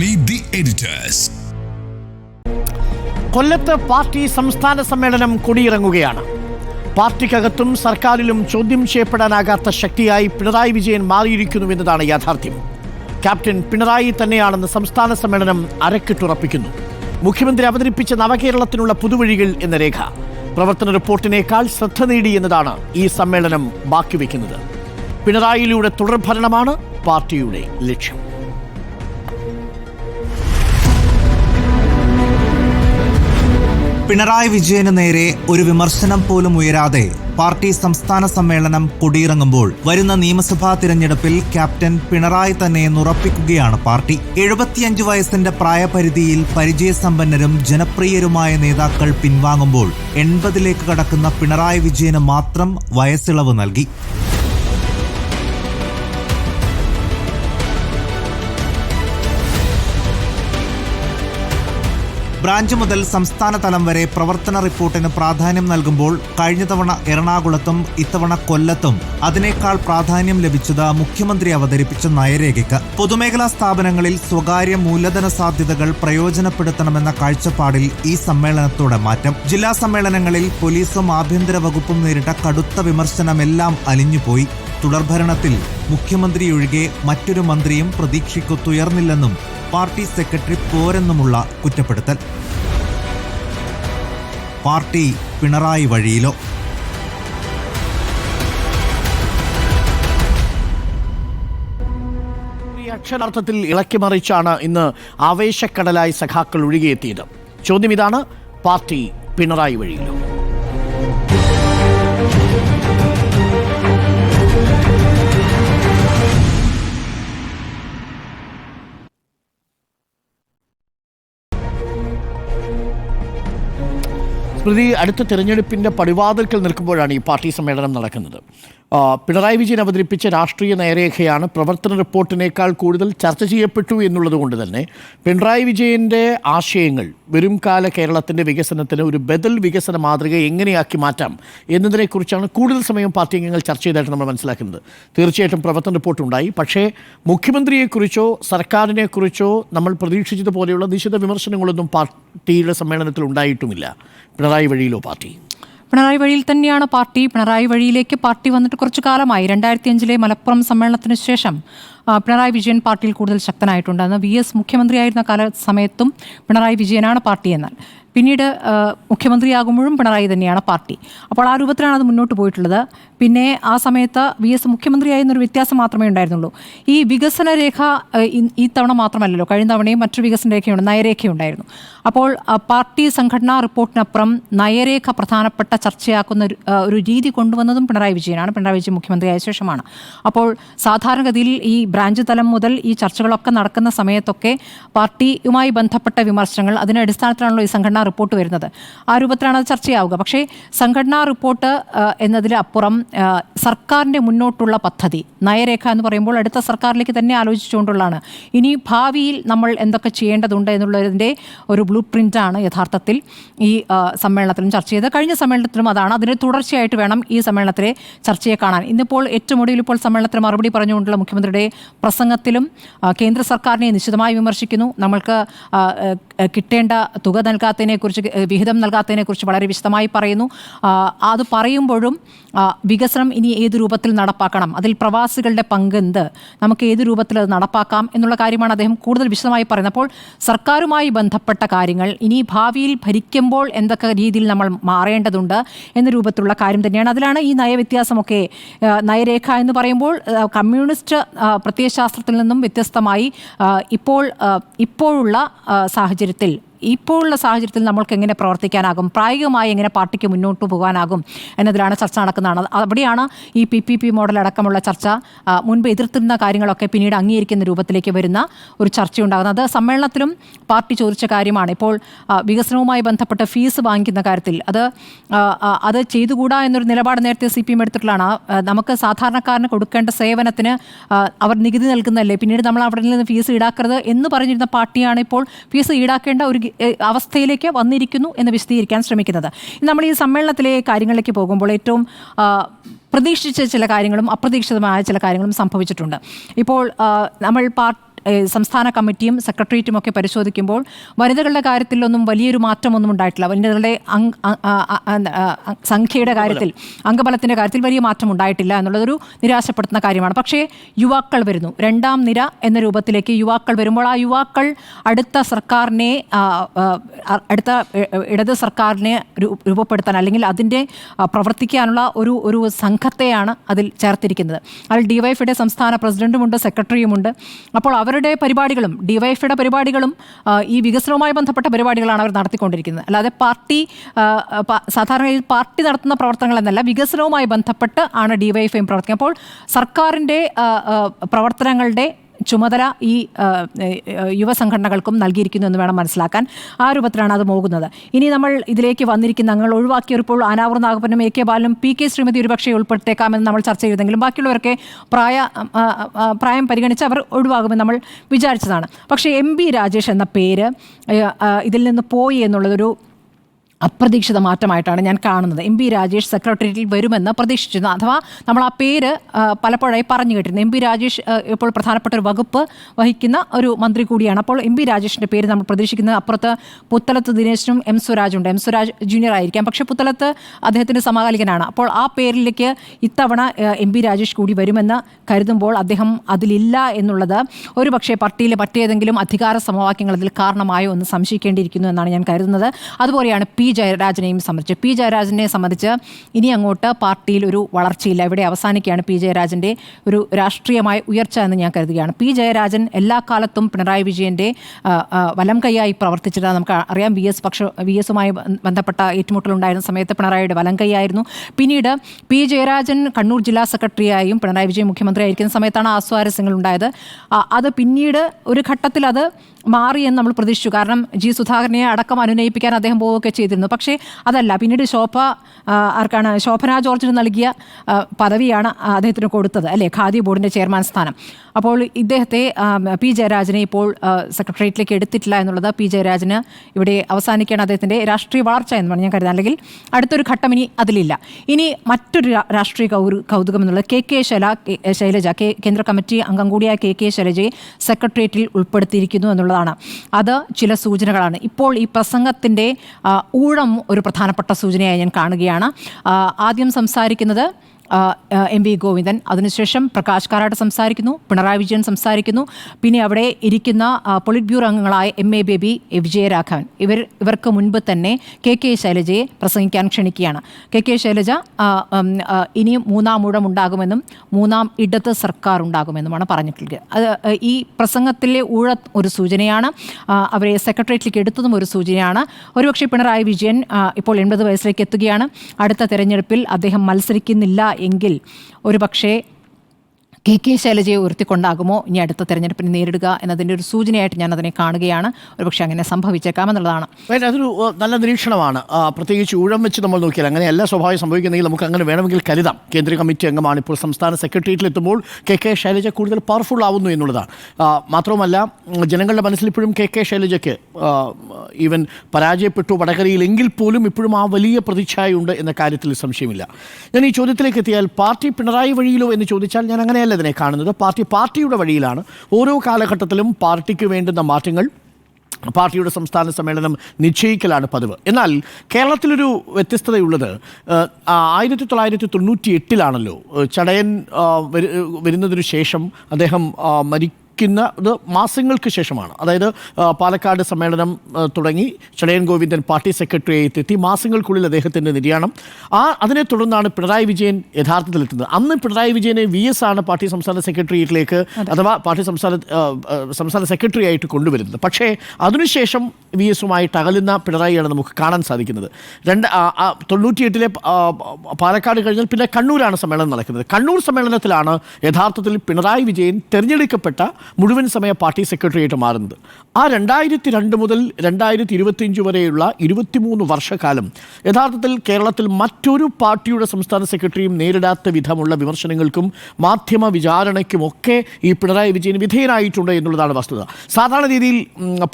Meet the editors കൊല്ലത്ത് party സംസ്ഥാന സമ്മേളനം കൊടിയിറങ്ങുകയാണ്. പാർട്ടിക്കകത്തും സർക്കാരിലും ചോദ്യം ചെയ്യപ്പെടാനാകാത്ത ശക്തിയായി പിണറായി വിജയൻ മാറിയിരിക്കുന്നുവെന്നതാണ് യാഥാർത്ഥ്യം. ക്യാപ്റ്റൻ പിണറായി തന്നെയാണെന്ന് സംസ്ഥാന സമ്മേളനം അരക്കിട്ടുറപ്പിക്കുന്നു മുഖ്യമന്ത്രി അവതരിപ്പിച്ച നവകേരളത്തിനുള്ള പുതുവഴികൾ എന്ന രേഖ. പ്രവർത്തന റിപ്പോർട്ടിനേക്കാൾ ശ്രദ്ധ നേടി എന്നതാണ് ഈ സമ്മേളനം ബാക്കിവെക്കുന്നത്. പിണറായിയിലൂടെ തുടർഭരണമാണ് പാർട്ടിയുടെ ലക്ഷ്യം. പിണറായി വിജയന് നേരെ ഒരു വിമർശനം പോലും ഉയരാതെ പാർട്ടി സംസ്ഥാന സമ്മേളനം കൊടിയിറങ്ങുമ്പോൾ വരുന്ന നിയമസഭാ തിരഞ്ഞെടുപ്പിൽ ക്യാപ്റ്റൻ പിണറായി തന്നെ ഉറപ്പിക്കുകയാണ് പാർട്ടി. എഴുപത്തിയഞ്ച് വയസ്സിന്റെ പ്രായപരിധിയിൽ പരിചയസമ്പന്നരും ജനപ്രിയരുമായ നേതാക്കൾ പിൻവാങ്ങുമ്പോൾ എൺപതിലേക്ക് കടക്കുന്ന പിണറായി വിജയന് മാത്രം വയസ്സിളവ് നൽകി. ബ്രാഞ്ച് മുതൽ സംസ്ഥാന തലം വരെ പ്രവർത്തന റിപ്പോർട്ടിന് പ്രാധാന്യം നൽകുമ്പോൾ കഴിഞ്ഞ തവണ എറണാകുളത്തും ഇത്തവണ കൊല്ലത്തും അതിനേക്കാൾ പ്രാധാന്യം ലഭിച്ചത് മുഖ്യമന്ത്രി അവതരിപ്പിച്ച നയരേഖയ്ക്ക്. പൊതുമേഖലാ സ്ഥാപനങ്ങളിൽ സ്വകാര്യ മൂലധന സാധ്യതകൾ പ്രയോജനപ്പെടുത്തണമെന്ന കാഴ്ചപ്പാടിൽ ഈ സമ്മേളനത്തോടെ മാറ്റം. ജില്ലാ സമ്മേളനങ്ങളിൽ പോലീസും ആഭ്യന്തര വകുപ്പും നേരിട്ട കടുത്ത വിമർശനമെല്ലാം അലിഞ്ഞുപോയി തുടർഭരണത്തിൽ മുഖ്യമന്ത്രിയൊഴികെ മറ്റൊരു മന്ത്രിയും പ്രതീക്ഷയ്ക്കൊത്തുയർന്നില്ലെന്നും പാർട്ടി സെക്രട്ടറി പോരെന്നുമുള്ള കുറ്റപ്പെടുത്തൽ. പാർട്ടി പിണറായി വഴിയിലോ. അക്ഷരാർത്ഥത്തിൽ ഇളക്കിമറിച്ചാണ് ഇന്ന് ആവേശക്കടലായി സഖാക്കൾ ഒഴുകിയെത്തിയത്. ചോദ്യം ഇതാണ് പാർട്ടി പിണറായി വഴിയിലോ. സ്മൃതി അടുത്ത തിരഞ്ഞെടുപ്പിന്റെ പടിവാതിൽക്കൽ നിൽക്കുമ്പോഴാണ് ഈ പാർട്ടി സമ്മേളനം നടക്കുന്നത്. പിണറായി വിജയൻ അവതരിപ്പിച്ച രാഷ്ട്രീയ നയരേഖയാണ് പ്രവർത്തന റിപ്പോർട്ടിനേക്കാൾ കൂടുതൽ ചർച്ച ചെയ്യപ്പെട്ടു എന്നുള്ളതുകൊണ്ട് തന്നെ പിണറായി വിജയന്റെ ആശയങ്ങൾ വരും കാല കേരളത്തിന്റെ വികസനത്തിന് ഒരു ബദൽ വികസന മാതൃക എങ്ങനെയാക്കി മാറ്റാം എന്നതിനെക്കുറിച്ചാണ് കൂടുതൽ സമയം പാർട്ടി അംഗങ്ങൾ ചർച്ച ചെയ്തതായിട്ട് നമ്മൾ മനസ്സിലാക്കുന്നത്. തീർച്ചയായിട്ടും പ്രവർത്തന റിപ്പോർട്ട് ഉണ്ടായി പക്ഷേ മുഖ്യമന്ത്രിയെക്കുറിച്ചോ സർക്കാരിനെക്കുറിച്ചോ നമ്മൾ പ്രതീക്ഷിച്ചതുപോലെയുള്ള നിശിത വിമർശനങ്ങളൊന്നും പാർട്ടിയുടെ സമ്മേളനത്തിൽ ഉണ്ടായിട്ടുമില്ല. പിണറായി വഴിയിലോ പാർട്ടി? പിണറായി വഴിയിൽ തന്നെയാണ് പാർട്ടി. പിണറായി വഴിയിലേക്ക് പാർട്ടി വന്നിട്ട് കുറച്ചു കാലമായി. രണ്ടായിരത്തി അഞ്ചിലെ മലപ്പുറം സമ്മേളനത്തിന് ശേഷം പിണറായി വിജയൻ പാർട്ടിയിൽ കൂടുതൽ ശക്തനായിട്ടുണ്ട്. അന്ന് വി എസ് മുഖ്യമന്ത്രിയായിരുന്ന കാല സമയത്തും പിണറായി വിജയനാണ് പാർട്ടി എന്നാൽ. പിന്നീട് മുഖ്യമന്ത്രിയാകുമ്പോഴും പിണറായി തന്നെയാണ് പാർട്ടി. അപ്പോൾ ആ രൂപത്തിലാണ് അത് മുന്നോട്ട് പോയിട്ടുള്ളത്. പിന്നെ ആ സമയത്ത് വി എസ് മുഖ്യമന്ത്രിയായിരുന്നൊരു വ്യത്യാസം മാത്രമേ ഉണ്ടായിരുന്നുള്ളൂ. ഈ വികസന രേഖ ഈ- തവണ മാത്രമല്ലല്ലോ കഴിഞ്ഞ തവണയും മറ്റൊരു വികസന രേഖയുണ്ട് നയരേഖയുണ്ടായിരുന്നു അപ്പോൾ പാർട്ടി സംഘടനാ റിപ്പോർട്ടിനപ്പുറം നയരേഖ പ്രധാനപ്പെട്ട ചർച്ചയാക്കുന്ന ഒരു, രീതി കൊണ്ടുവന്നതും പിണറായി വിജയനാണ്. പിണറായി വിജയൻ മുഖ്യമന്ത്രിയായ ശേഷമാണ്. അപ്പോൾ സാധാരണഗതിയിൽ ഈ ബ്രാഞ്ച് തലം മുതൽ ഈ ചർച്ചകളൊക്കെ നടക്കുന്ന സമയത്തൊക്കെ പാർട്ടിയുമായി ബന്ധപ്പെട്ട വിമർശനങ്ങൾ അതിന്റെ അടിസ്ഥാനത്തിലാണല്ലോ ഈ സംഘടനാ റിപ്പോർട്ട് വരുന്നത്. ആ രൂപത്തിലാണ് അത് ചർച്ചയാവുക. പക്ഷേ സംഘടനാ റിപ്പോർട്ട് എന്നതിലപ്പുറം ആ, സർക്കാരിന്റെ മുന്നോട്ടുള്ള പദ്ധതി നയരേഖ എന്ന് പറയുമ്പോൾ അടുത്ത സർക്കാരിലേക്ക് തന്നെ ആലോചിച്ചുകൊണ്ടുള്ളതാണ്. ഇനി ഭാവിയിൽ നമ്മൾ എന്തൊക്കെ ചെയ്യേണ്ടതുണ്ട് എന്നുള്ളതിന്റെ ഒരു ബ്ലൂ പ്രിന്റാണ് യഥാർത്ഥത്തിൽ ഈ സമ്മേളനത്തിലും ചർച്ച ചെയ്തത്. കഴിഞ്ഞ സമ്മേളനത്തിലും അതാണ്. അതിന് തുടർച്ചയായിട്ട് വേണം ഈ സമ്മേളനത്തിലെ ചർച്ചയെ കാണാൻ. ഇന്നിപ്പോൾ ഏറ്റവും ഒടുവിൽ ഇപ്പോൾ സമ്മേളനത്തിന് മറുപടി പറഞ്ഞുകൊണ്ടുള്ള മുഖ്യമന്ത്രിയുടെ പ്രസംഗത്തിലും കേന്ദ്ര സർക്കാരിനെ നിശ്ചിതമായി വിമർശിക്കുന്നു. നമ്മൾക്ക് കിട്ടേണ്ട തുക നൽകാത്തതിനെക്കുറിച്ച് കുറിച്ച് വിഹിതം നൽകാത്തതിനെക്കുറിച്ച് വളരെ വിശദമായി പറയുന്നു. അത് പറയുമ്പോഴും വികസനം ഇനി ഏത് രൂപത്തിൽ നടപ്പാക്കണം അതിൽ പ്രവാസികളുടെ പങ്ക് എന്ത് നമുക്ക് ഏത് രൂപത്തിൽ അത് നടപ്പാക്കാം എന്നുള്ള കാര്യമാണ് അദ്ദേഹം കൂടുതൽ വിശദമായി പറയുന്നത് അപ്പോൾ സർക്കാരുമായി ബന്ധപ്പെട്ട കാര്യങ്ങൾ ഇനി ഭാവിയിൽ ഭരിക്കുമ്പോൾ എന്തൊക്കെ രീതിയിൽ നമ്മൾ മാറേണ്ടതുണ്ട് എന്ന രൂപത്തിലുള്ള കാര്യം തന്നെയാണ്. അതിലാണ് ഈ നയവ്യത്യാസമൊക്കെ നയരേഖ എന്ന് പറയുമ്പോൾ കമ്മ്യൂണിസ്റ്റ് പ്രത്യയശാസ്ത്രത്തിൽ നിന്നും വ്യത്യസ്തമായി ഇപ്പോൾ ഇപ്പോഴുള്ള ആ, സാഹചര്യത്തിൽ ഇപ്പോഴുള്ള സാഹചര്യത്തിൽ നമ്മൾക്ക് എങ്ങനെ പ്രവർത്തിക്കാനാകും? പ്രായോഗികമായി എങ്ങനെ പാർട്ടിക്ക് മുന്നോട്ട് പോകാനാകും? എന്നതിലാണ് ചർച്ച നടക്കുന്നതാണ് അവിടെയാണ് ഈ പി പി പി മോഡൽ അടക്കമുള്ള ചർച്ച മുൻപ് എതിർത്തിരുന്ന കാര്യങ്ങളൊക്കെ പിന്നീട് അംഗീകരിക്കുന്ന രൂപത്തിലേക്ക് വരുന്ന ഒരു ചർച്ചയുണ്ടാകുന്നത്. സമ്മേളനത്തിലും പാർട്ടി ചോദിച്ച കാര്യമാണ്. ഇപ്പോൾ വികസനവുമായി ബന്ധപ്പെട്ട ഫീസ് വാങ്ങിക്കുന്ന കാര്യത്തിൽ. അത് അത് ചെയ്തുകൂടാ എന്നൊരു നിലപാട് നേരത്തെ സി പി എം എടുത്തിട്ടുള്ളതാണ്. നമുക്ക് സാധാരണക്കാരന് കൊടുക്കേണ്ട സേവനത്തിന് അവർ നികുതി നൽകുന്നതല്ലേ? പിന്നീട് നമ്മൾ അവിടെ നിന്ന് ഫീസ് ഈടാക്കരുത് എന്ന് പറഞ്ഞിരുന്ന പാർട്ടിയാണ് ഇപ്പോൾ ഫീസ് ഈടാക്കേണ്ട ഒരു അവസ്ഥയിലേക്ക് വന്നിരിക്കുന്നു എന്ന് വിശദീകരിക്കാൻ ശ്രമിക്കുന്നത്. നമ്മൾ ഈ സമ്മേളനത്തിലെ കാര്യങ്ങളിലേക്ക് പോകുമ്പോൾ ഏറ്റവും പ്രതീക്ഷിച്ച ചില കാര്യങ്ങളും അപ്രതീക്ഷിതമായ ചില കാര്യങ്ങളും സംഭവിച്ചിട്ടുണ്ട്. ഇപ്പോൾ നമ്മൾ പാർട്ടി സംസ്ഥാന കമ്മിറ്റിയും സെക്രട്ടേറിയറ്റും ഒക്കെ പരിശോധിക്കുമ്പോൾ വനിതകളുടെ കാര്യത്തിലൊന്നും വലിയൊരു മാറ്റമൊന്നും ഉണ്ടായിട്ടില്ല. വനിതകളുടെ സംഖ്യയുടെ കാര്യത്തിൽ അംഗബലത്തിന്റെ കാര്യത്തിൽ വലിയ മാറ്റം ഉണ്ടായിട്ടില്ല എന്നുള്ളതൊരു നിരാശപ്പെടുത്തുന്ന കാര്യമാണ്. പക്ഷേ യുവാക്കൾ വരുന്നു. രണ്ടാം നിര എന്ന രൂപത്തിലേക്ക് യുവാക്കൾ വരുമ്പോൾ ആ യുവാക്കൾ അടുത്ത സർക്കാരിനെ അടുത്ത ഇടത് സർക്കാരിനെ രൂപപ്പെടുത്താൻ അല്ലെങ്കിൽ അതിന്റെ പ്രവർത്തിക്കാനുള്ള ഒരു ഒരു സംഘത്തെയാണ് അതിൽ ചേർത്തിരിക്കുന്നത്. അതിൽ ഡിവൈഫിയുടെ സംസ്ഥാന പ്രസിഡന്റുമുണ്ട് സെക്രട്ടറിയുമുണ്ട്. അപ്പോൾ അവരുടെ പരിപാടികളും ഡിവൈഫിയുടെ പരിപാടികളും ഈ വികസനവുമായി ബന്ധപ്പെട്ട പരിപാടികളാണ് അവർ നടത്തിക്കൊണ്ടിരിക്കുന്നത്. അല്ലാതെ പാർട്ടി സാധാരണ പാർട്ടി നടത്തുന്ന പ്രവർത്തനങ്ങൾ എന്നല്ല വികസനവുമായി ബന്ധപ്പെട്ട് ആണ് ഡിവൈഫൈയും പ്രവർത്തിക്കുന്നത്. അപ്പോൾ സർക്കാരിന്റെ പ്രവർത്തനങ്ങളുടെ ചുമതല ഈ യുവസംഘടനകൾക്കും നൽകിയിരിക്കുന്നു എന്ന് വേണം മനസ്സിലാക്കാൻ. ആ രൂപത്തിലാണ് അത് പോകുന്നത്. ഇനി നമ്മൾ ഇതിലേക്ക് വന്നിരിക്കുന്ന അംഗങ്ങൾ ഒഴിവാക്കിയപ്പോൾ അനാവൂർ നാഗപ്പനും എ കെ ബാലനും പി കെ ശ്രീമതി ഒരുപക്ഷെ ഉൾപ്പെടുത്തേക്കാമെന്ന് നമ്മൾ ചർച്ച ചെയ്തെങ്കിലും ബാക്കിയുള്ളവരൊക്കെ പ്രായ പ്രായം പരിഗണിച്ച് അവർ ഒഴിവാകുമെന്ന് നമ്മൾ വിചാരിച്ചതാണ്. പക്ഷേ എം ബി രാജേഷ് എന്ന പേര് ഇതിൽ നിന്ന് പോയി എന്നുള്ളതൊരു അപ്രതീക്ഷിത മാറ്റമായിട്ടാണ് ഞാൻ കാണുന്നത്. എം പി രാജേഷ് സെക്രട്ടേറിയറ്റിൽ വരുമെന്ന് പ്രതീക്ഷിച്ചിരുന്നു. അഥവാ നമ്മൾ ആ പേര് പലപ്പോഴായി പറഞ്ഞു കേട്ടിരുന്നു. എം പി രാജേഷ് ഇപ്പോൾ പ്രധാനപ്പെട്ട ഒരു വകുപ്പ് വഹിക്കുന്ന ഒരു മന്ത്രി കൂടിയാണ്. അപ്പോൾ എം പി രാജേഷിന്റെ പേര് നമ്മൾ പ്രതീക്ഷിക്കുന്നത് അപ്പുറത്ത് പുത്തലത്ത് ദിനേശനും എം സ്വരാജുണ്ട് എം സ്വരാജ് ജൂനിയർ ആയിരിക്കാം. പക്ഷേ പുത്തലത്ത് അദ്ദേഹത്തിന്റെ സമകാലികനാണ്. അപ്പോൾ ആ പേരിലേക്ക് ഇത്തവണ എം പി രാജേഷ് കൂടി വരുമെന്ന് കരുതുമ്പോൾ അദ്ദേഹം അതിലില്ല എന്നുള്ളത് ഒരു പക്ഷേ പാർട്ടിയിലെ മറ്റേതെങ്കിലും അധികാര സമവാക്യങ്ങൾ അതിൽ കാരണമായോ എന്ന് സംശയിക്കേണ്ടിയിരിക്കുന്നു എന്നാണ് ഞാൻ കരുതുന്നത്. അതുപോലെയാണ് പി ജയരാജനെയും സംബന്ധിച്ച്. പി ജയരാജനെ സംബന്ധിച്ച് ഇനി അങ്ങോട്ട് പാർട്ടിയിൽ ഒരു വളർച്ചയില്ല. ഇവിടെ അവസാനിക്കുകയാണ് പി ജയരാജന്റെ ഒരു രാഷ്ട്രീയമായ ഉയർച്ച എന്ന് ഞാൻ കരുതുകയാണ്. പി ജയരാജൻ എല്ലാ കാലത്തും പിണറായി വിജയന്റെ വലം കൈയായി പ്രവർത്തിച്ചിട്ട് നമുക്ക് അറിയാം. വി എസ് പക്ഷ വി എസുമായി ബന്ധപ്പെട്ട ഏറ്റുമുട്ടലുണ്ടായിരുന്ന സമയത്ത് പിണറായിയുടെ വലം കൈയായിരുന്നു. പിന്നീട് പി ജയരാജൻ കണ്ണൂർ ജില്ലാ സെക്രട്ടറിയായും പിണറായി വിജയൻ മുഖ്യമന്ത്രിയായിരിക്കുന്ന സമയത്താണ് ആ സ്വാരസ്യങ്ങൾ ഉണ്ടായത് അത് പിന്നീട് ഒരു ഘട്ടത്തിൽ അത് മാറി എന്ന് നമ്മൾ പ്രതീക്ഷിച്ചു. കാരണം ജി സുധാകരനെ അടക്കം അനുനയിപ്പിക്കാൻ അദ്ദേഹം പോവുകയൊക്കെ ചെയ്തിരുന്നു. പക്ഷേ അതല്ല പിന്നീട് ശോഭ ആർക്കാണ് ശോഭന ജോർജിന് നൽകിയ പദവിയാണ് അദ്ദേഹത്തിന് കൊടുത്തത് അല്ലേ? ഖാദി ബോർഡിന്റെ ചെയർമാൻ സ്ഥാനം. അപ്പോൾ ഇദ്ദേഹത്തെ പി ജയരാജനെ ഇപ്പോൾ സെക്രട്ടേറിയറ്റിലേക്ക് എടുത്തിട്ടില്ല എന്നുള്ളത് പി ജയരാജന് ഇവിടെ അവസാനിക്കുകയാണ് അദ്ദേഹത്തിന്റെ രാഷ്ട്രീയ വളർച്ച എന്ന് ഞാൻ കരുതാം അല്ലെങ്കിൽ അടുത്തൊരു ഘട്ടം ഇനി അതിലില്ല. ഇനി മറ്റൊരു രാഷ്ട്രീയ കൗതുകം എന്നുള്ളത് K K Shaila Shailaja K കേന്ദ്ര കമ്മിറ്റി അംഗം കൂടിയായ കെ കെ ശൈലജയെ സെക്രട്ടേറിയറ്റിൽ ഉൾപ്പെടുത്തിയിരിക്കുന്നു എന്നുള്ളതാണ്. അത് ചില സൂചനകളാണ്. ഇപ്പോൾ ഈ പ്രസംഗത്തിന്റെ ഊഴം ഒരു പ്രധാനപ്പെട്ട സൂചനയായി ഞാൻ കാണുകയാണ്. ആദ്യം സംസാരിക്കുന്നത് എം വി ഗോവിന്ദൻ. അതിനുശേഷം പ്രകാശ് കാരാട്ട് സംസാരിക്കുന്നു പിണറായി വിജയൻ സംസാരിക്കുന്നു. പിന്നെ അവിടെ ഇരിക്കുന്ന പൊളിറ്റ് ബ്യൂറോ അംഗങ്ങളായ എം എ ബേബി വിജയരാഘവൻ. ഇവർ ഇവർക്ക് മുൻപ് തന്നെ കെ കെ ശൈലജയെ പ്രസംഗിക്കാൻ ക്ഷണിക്കുകയാണ്. കെ കെ ശൈലജ ഇനിയും മൂന്നാം ഊഴം ഉണ്ടാകുമെന്നും മൂന്നാം ഇടത് സർക്കാർ ഉണ്ടാകുമെന്നുമാണ് പറഞ്ഞിട്ടുള്ളത്. അത് ഈ പ്രസംഗത്തിലെ ഊഴ ഒരു സൂചനയാണ്. അവരെ സെക്രട്ടേറിയറ്റിലേക്ക് എടുത്തതും ഒരു സൂചനയാണ്. ഒരുപക്ഷെ പിണറായി വിജയൻ ഇപ്പോൾ എൺപത് വയസ്സിലേക്ക് എത്തുകയാണ്. അടുത്ത തെരഞ്ഞെടുപ്പിൽ അദ്ദേഹം മത്സരിക്കുന്നില്ല എങ്കിൽ ഒരുപക്ഷെ കെ കെ ശൈലജയെ ഉയർത്തിക്കൊണ്ടാകുമോ ഇനി അടുത്ത തെരഞ്ഞെടുപ്പിനെ നേരിടുക എന്നതിന്റെ ഒരു സൂചനയായിട്ട് ഞാൻ അതിനെ കാണുകയാണ്. ഒരുപക്ഷെ അങ്ങനെ സംഭവിച്ചേക്കാം എന്നുള്ളതാണ്. അതൊരു നല്ല നിരീക്ഷണമാണ്. പ്രത്യേകിച്ച് ഊഴം വെച്ച് നമ്മൾ നോക്കിയാൽ അങ്ങനെയല്ല സ്വഭാവം സംഭവിക്കുന്നെങ്കിൽ നമുക്ക് അങ്ങനെ വേണമെങ്കിൽ കരുതാം. കേന്ദ്ര കമ്മിറ്റി അംഗമാണ് ഇപ്പോൾ സംസ്ഥാന സെക്രട്ടേറിയറ്റിൽ എത്തുമ്പോൾ കെ കെ ശൈലജ കൂടുതൽ പവർഫുൾ ആവുന്നു എന്നുള്ളതാണ്. മാത്രവുമല്ല ജനങ്ങളുടെ മനസ്സിൽ ഇപ്പോഴും കെ കെ ശൈലജയ്ക്ക് ഈവൻ പരാജയപ്പെട്ടു വടകരയിൽ എങ്കിൽ പോലും ഇപ്പോഴും ആ വലിയ പ്രതിച്ഛായുണ്ട് എന്ന കാര്യത്തിൽ സംശയമില്ല. ഞാൻ ഈ ചോദ്യത്തിലേക്ക് എത്തിയാൽ പാർട്ടി പിണറായി വഴിയിലോ എന്ന് ചോദിച്ചാൽ ഞാൻ അങ്ങനെയല്ല ഇതിനെ കാണുന്നത്? പാർട്ടി പാർട്ടിയുടെ വഴിയിലാണ് ഓരോ കാലഘട്ടത്തിലും പാർട്ടിക്ക് വേണ്ടുന്ന മാറ്റങ്ങൾ പാർട്ടിയുടെ സംസ്ഥാന സമ്മേളനം നിശ്ചയിക്കലാണ് പതിവ്. എന്നാൽ കേരളത്തിലൊരു വ്യത്യസ്തതയുള്ളത് ആയിരത്തി തൊള്ളായിരത്തി തൊണ്ണൂറ്റി എട്ടിലാണല്ലോ ചടയൻ വരുന്നതിനു ശേഷം അദ്ദേഹം ആ, മരിക്കുന്നത് മാസങ്ങൾക്ക് ശേഷമാണ്. അതായത് പാലക്കാട് സമ്മേളനം തുടങ്ങി. ചടയൻ ഗോവിന്ദൻ പാർട്ടി സെക്രട്ടറിയായി എത്തി. മാസങ്ങൾക്കുള്ളിൽ അദ്ദേഹത്തിന്റെ നിര്യാണം. ആ അതിനെ തുടർന്നാണ് പിണറായി വിജയൻ യഥാർത്ഥത്തിൽ യഥാർത്ഥത്തിലെത്തുന്നത്. അന്ന് പിണറായി വിജയനെ വി എസ് ആണ് പാർട്ടി സംസ്ഥാന സെക്രട്ടേറിയറ്റിലേക്ക് അഥവാ പാർട്ടി സംസ്ഥാന സംസ്ഥാന സെക്രട്ടറി ആയിട്ട് കൊണ്ടുവരുന്നത്. പക്ഷേ അതിനുശേഷം വി എസുമായിട്ട് അകലുന്ന പിണറായിയാണ് നമുക്ക് കാണാൻ സാധിക്കുന്നത്. രണ്ട് തൊണ്ണൂറ്റിയെട്ടിലെ പാലക്കാട് കഴിഞ്ഞാൽ പിന്നെ കണ്ണൂരാണ് സമ്മേളനം നടക്കുന്നത്. കണ്ണൂർ സമ്മേളനത്തിലാണ് യഥാർത്ഥത്തിൽ പിണറായി വിജയൻ തിരഞ്ഞെടുക്കപ്പെട്ട മുഴുവൻ സമയ പാർട്ടി സെക്രട്ടറിയായിട്ട് മാറുന്നത്. ആ രണ്ടായിരത്തി രണ്ട് മുതൽ രണ്ടായിരത്തി ഇരുപത്തിയഞ്ച് വരെയുള്ള ഇരുപത്തിമൂന്ന് വർഷക്കാലം യഥാർത്ഥത്തിൽ കേരളത്തിൽ മറ്റൊരു പാർട്ടിയുടെ സംസ്ഥാന സെക്രട്ടറിയും നേരിടാത്ത വിധമുള്ള വിമർശനങ്ങൾക്കും മാധ്യമ വിചാരണയ്ക്കുമൊക്കെ ഈ പിണറായി വിജയൻ വിധേയനായിട്ടുണ്ട് എന്നുള്ളതാണ് വസ്തുത. സാധാരണ രീതിയിൽ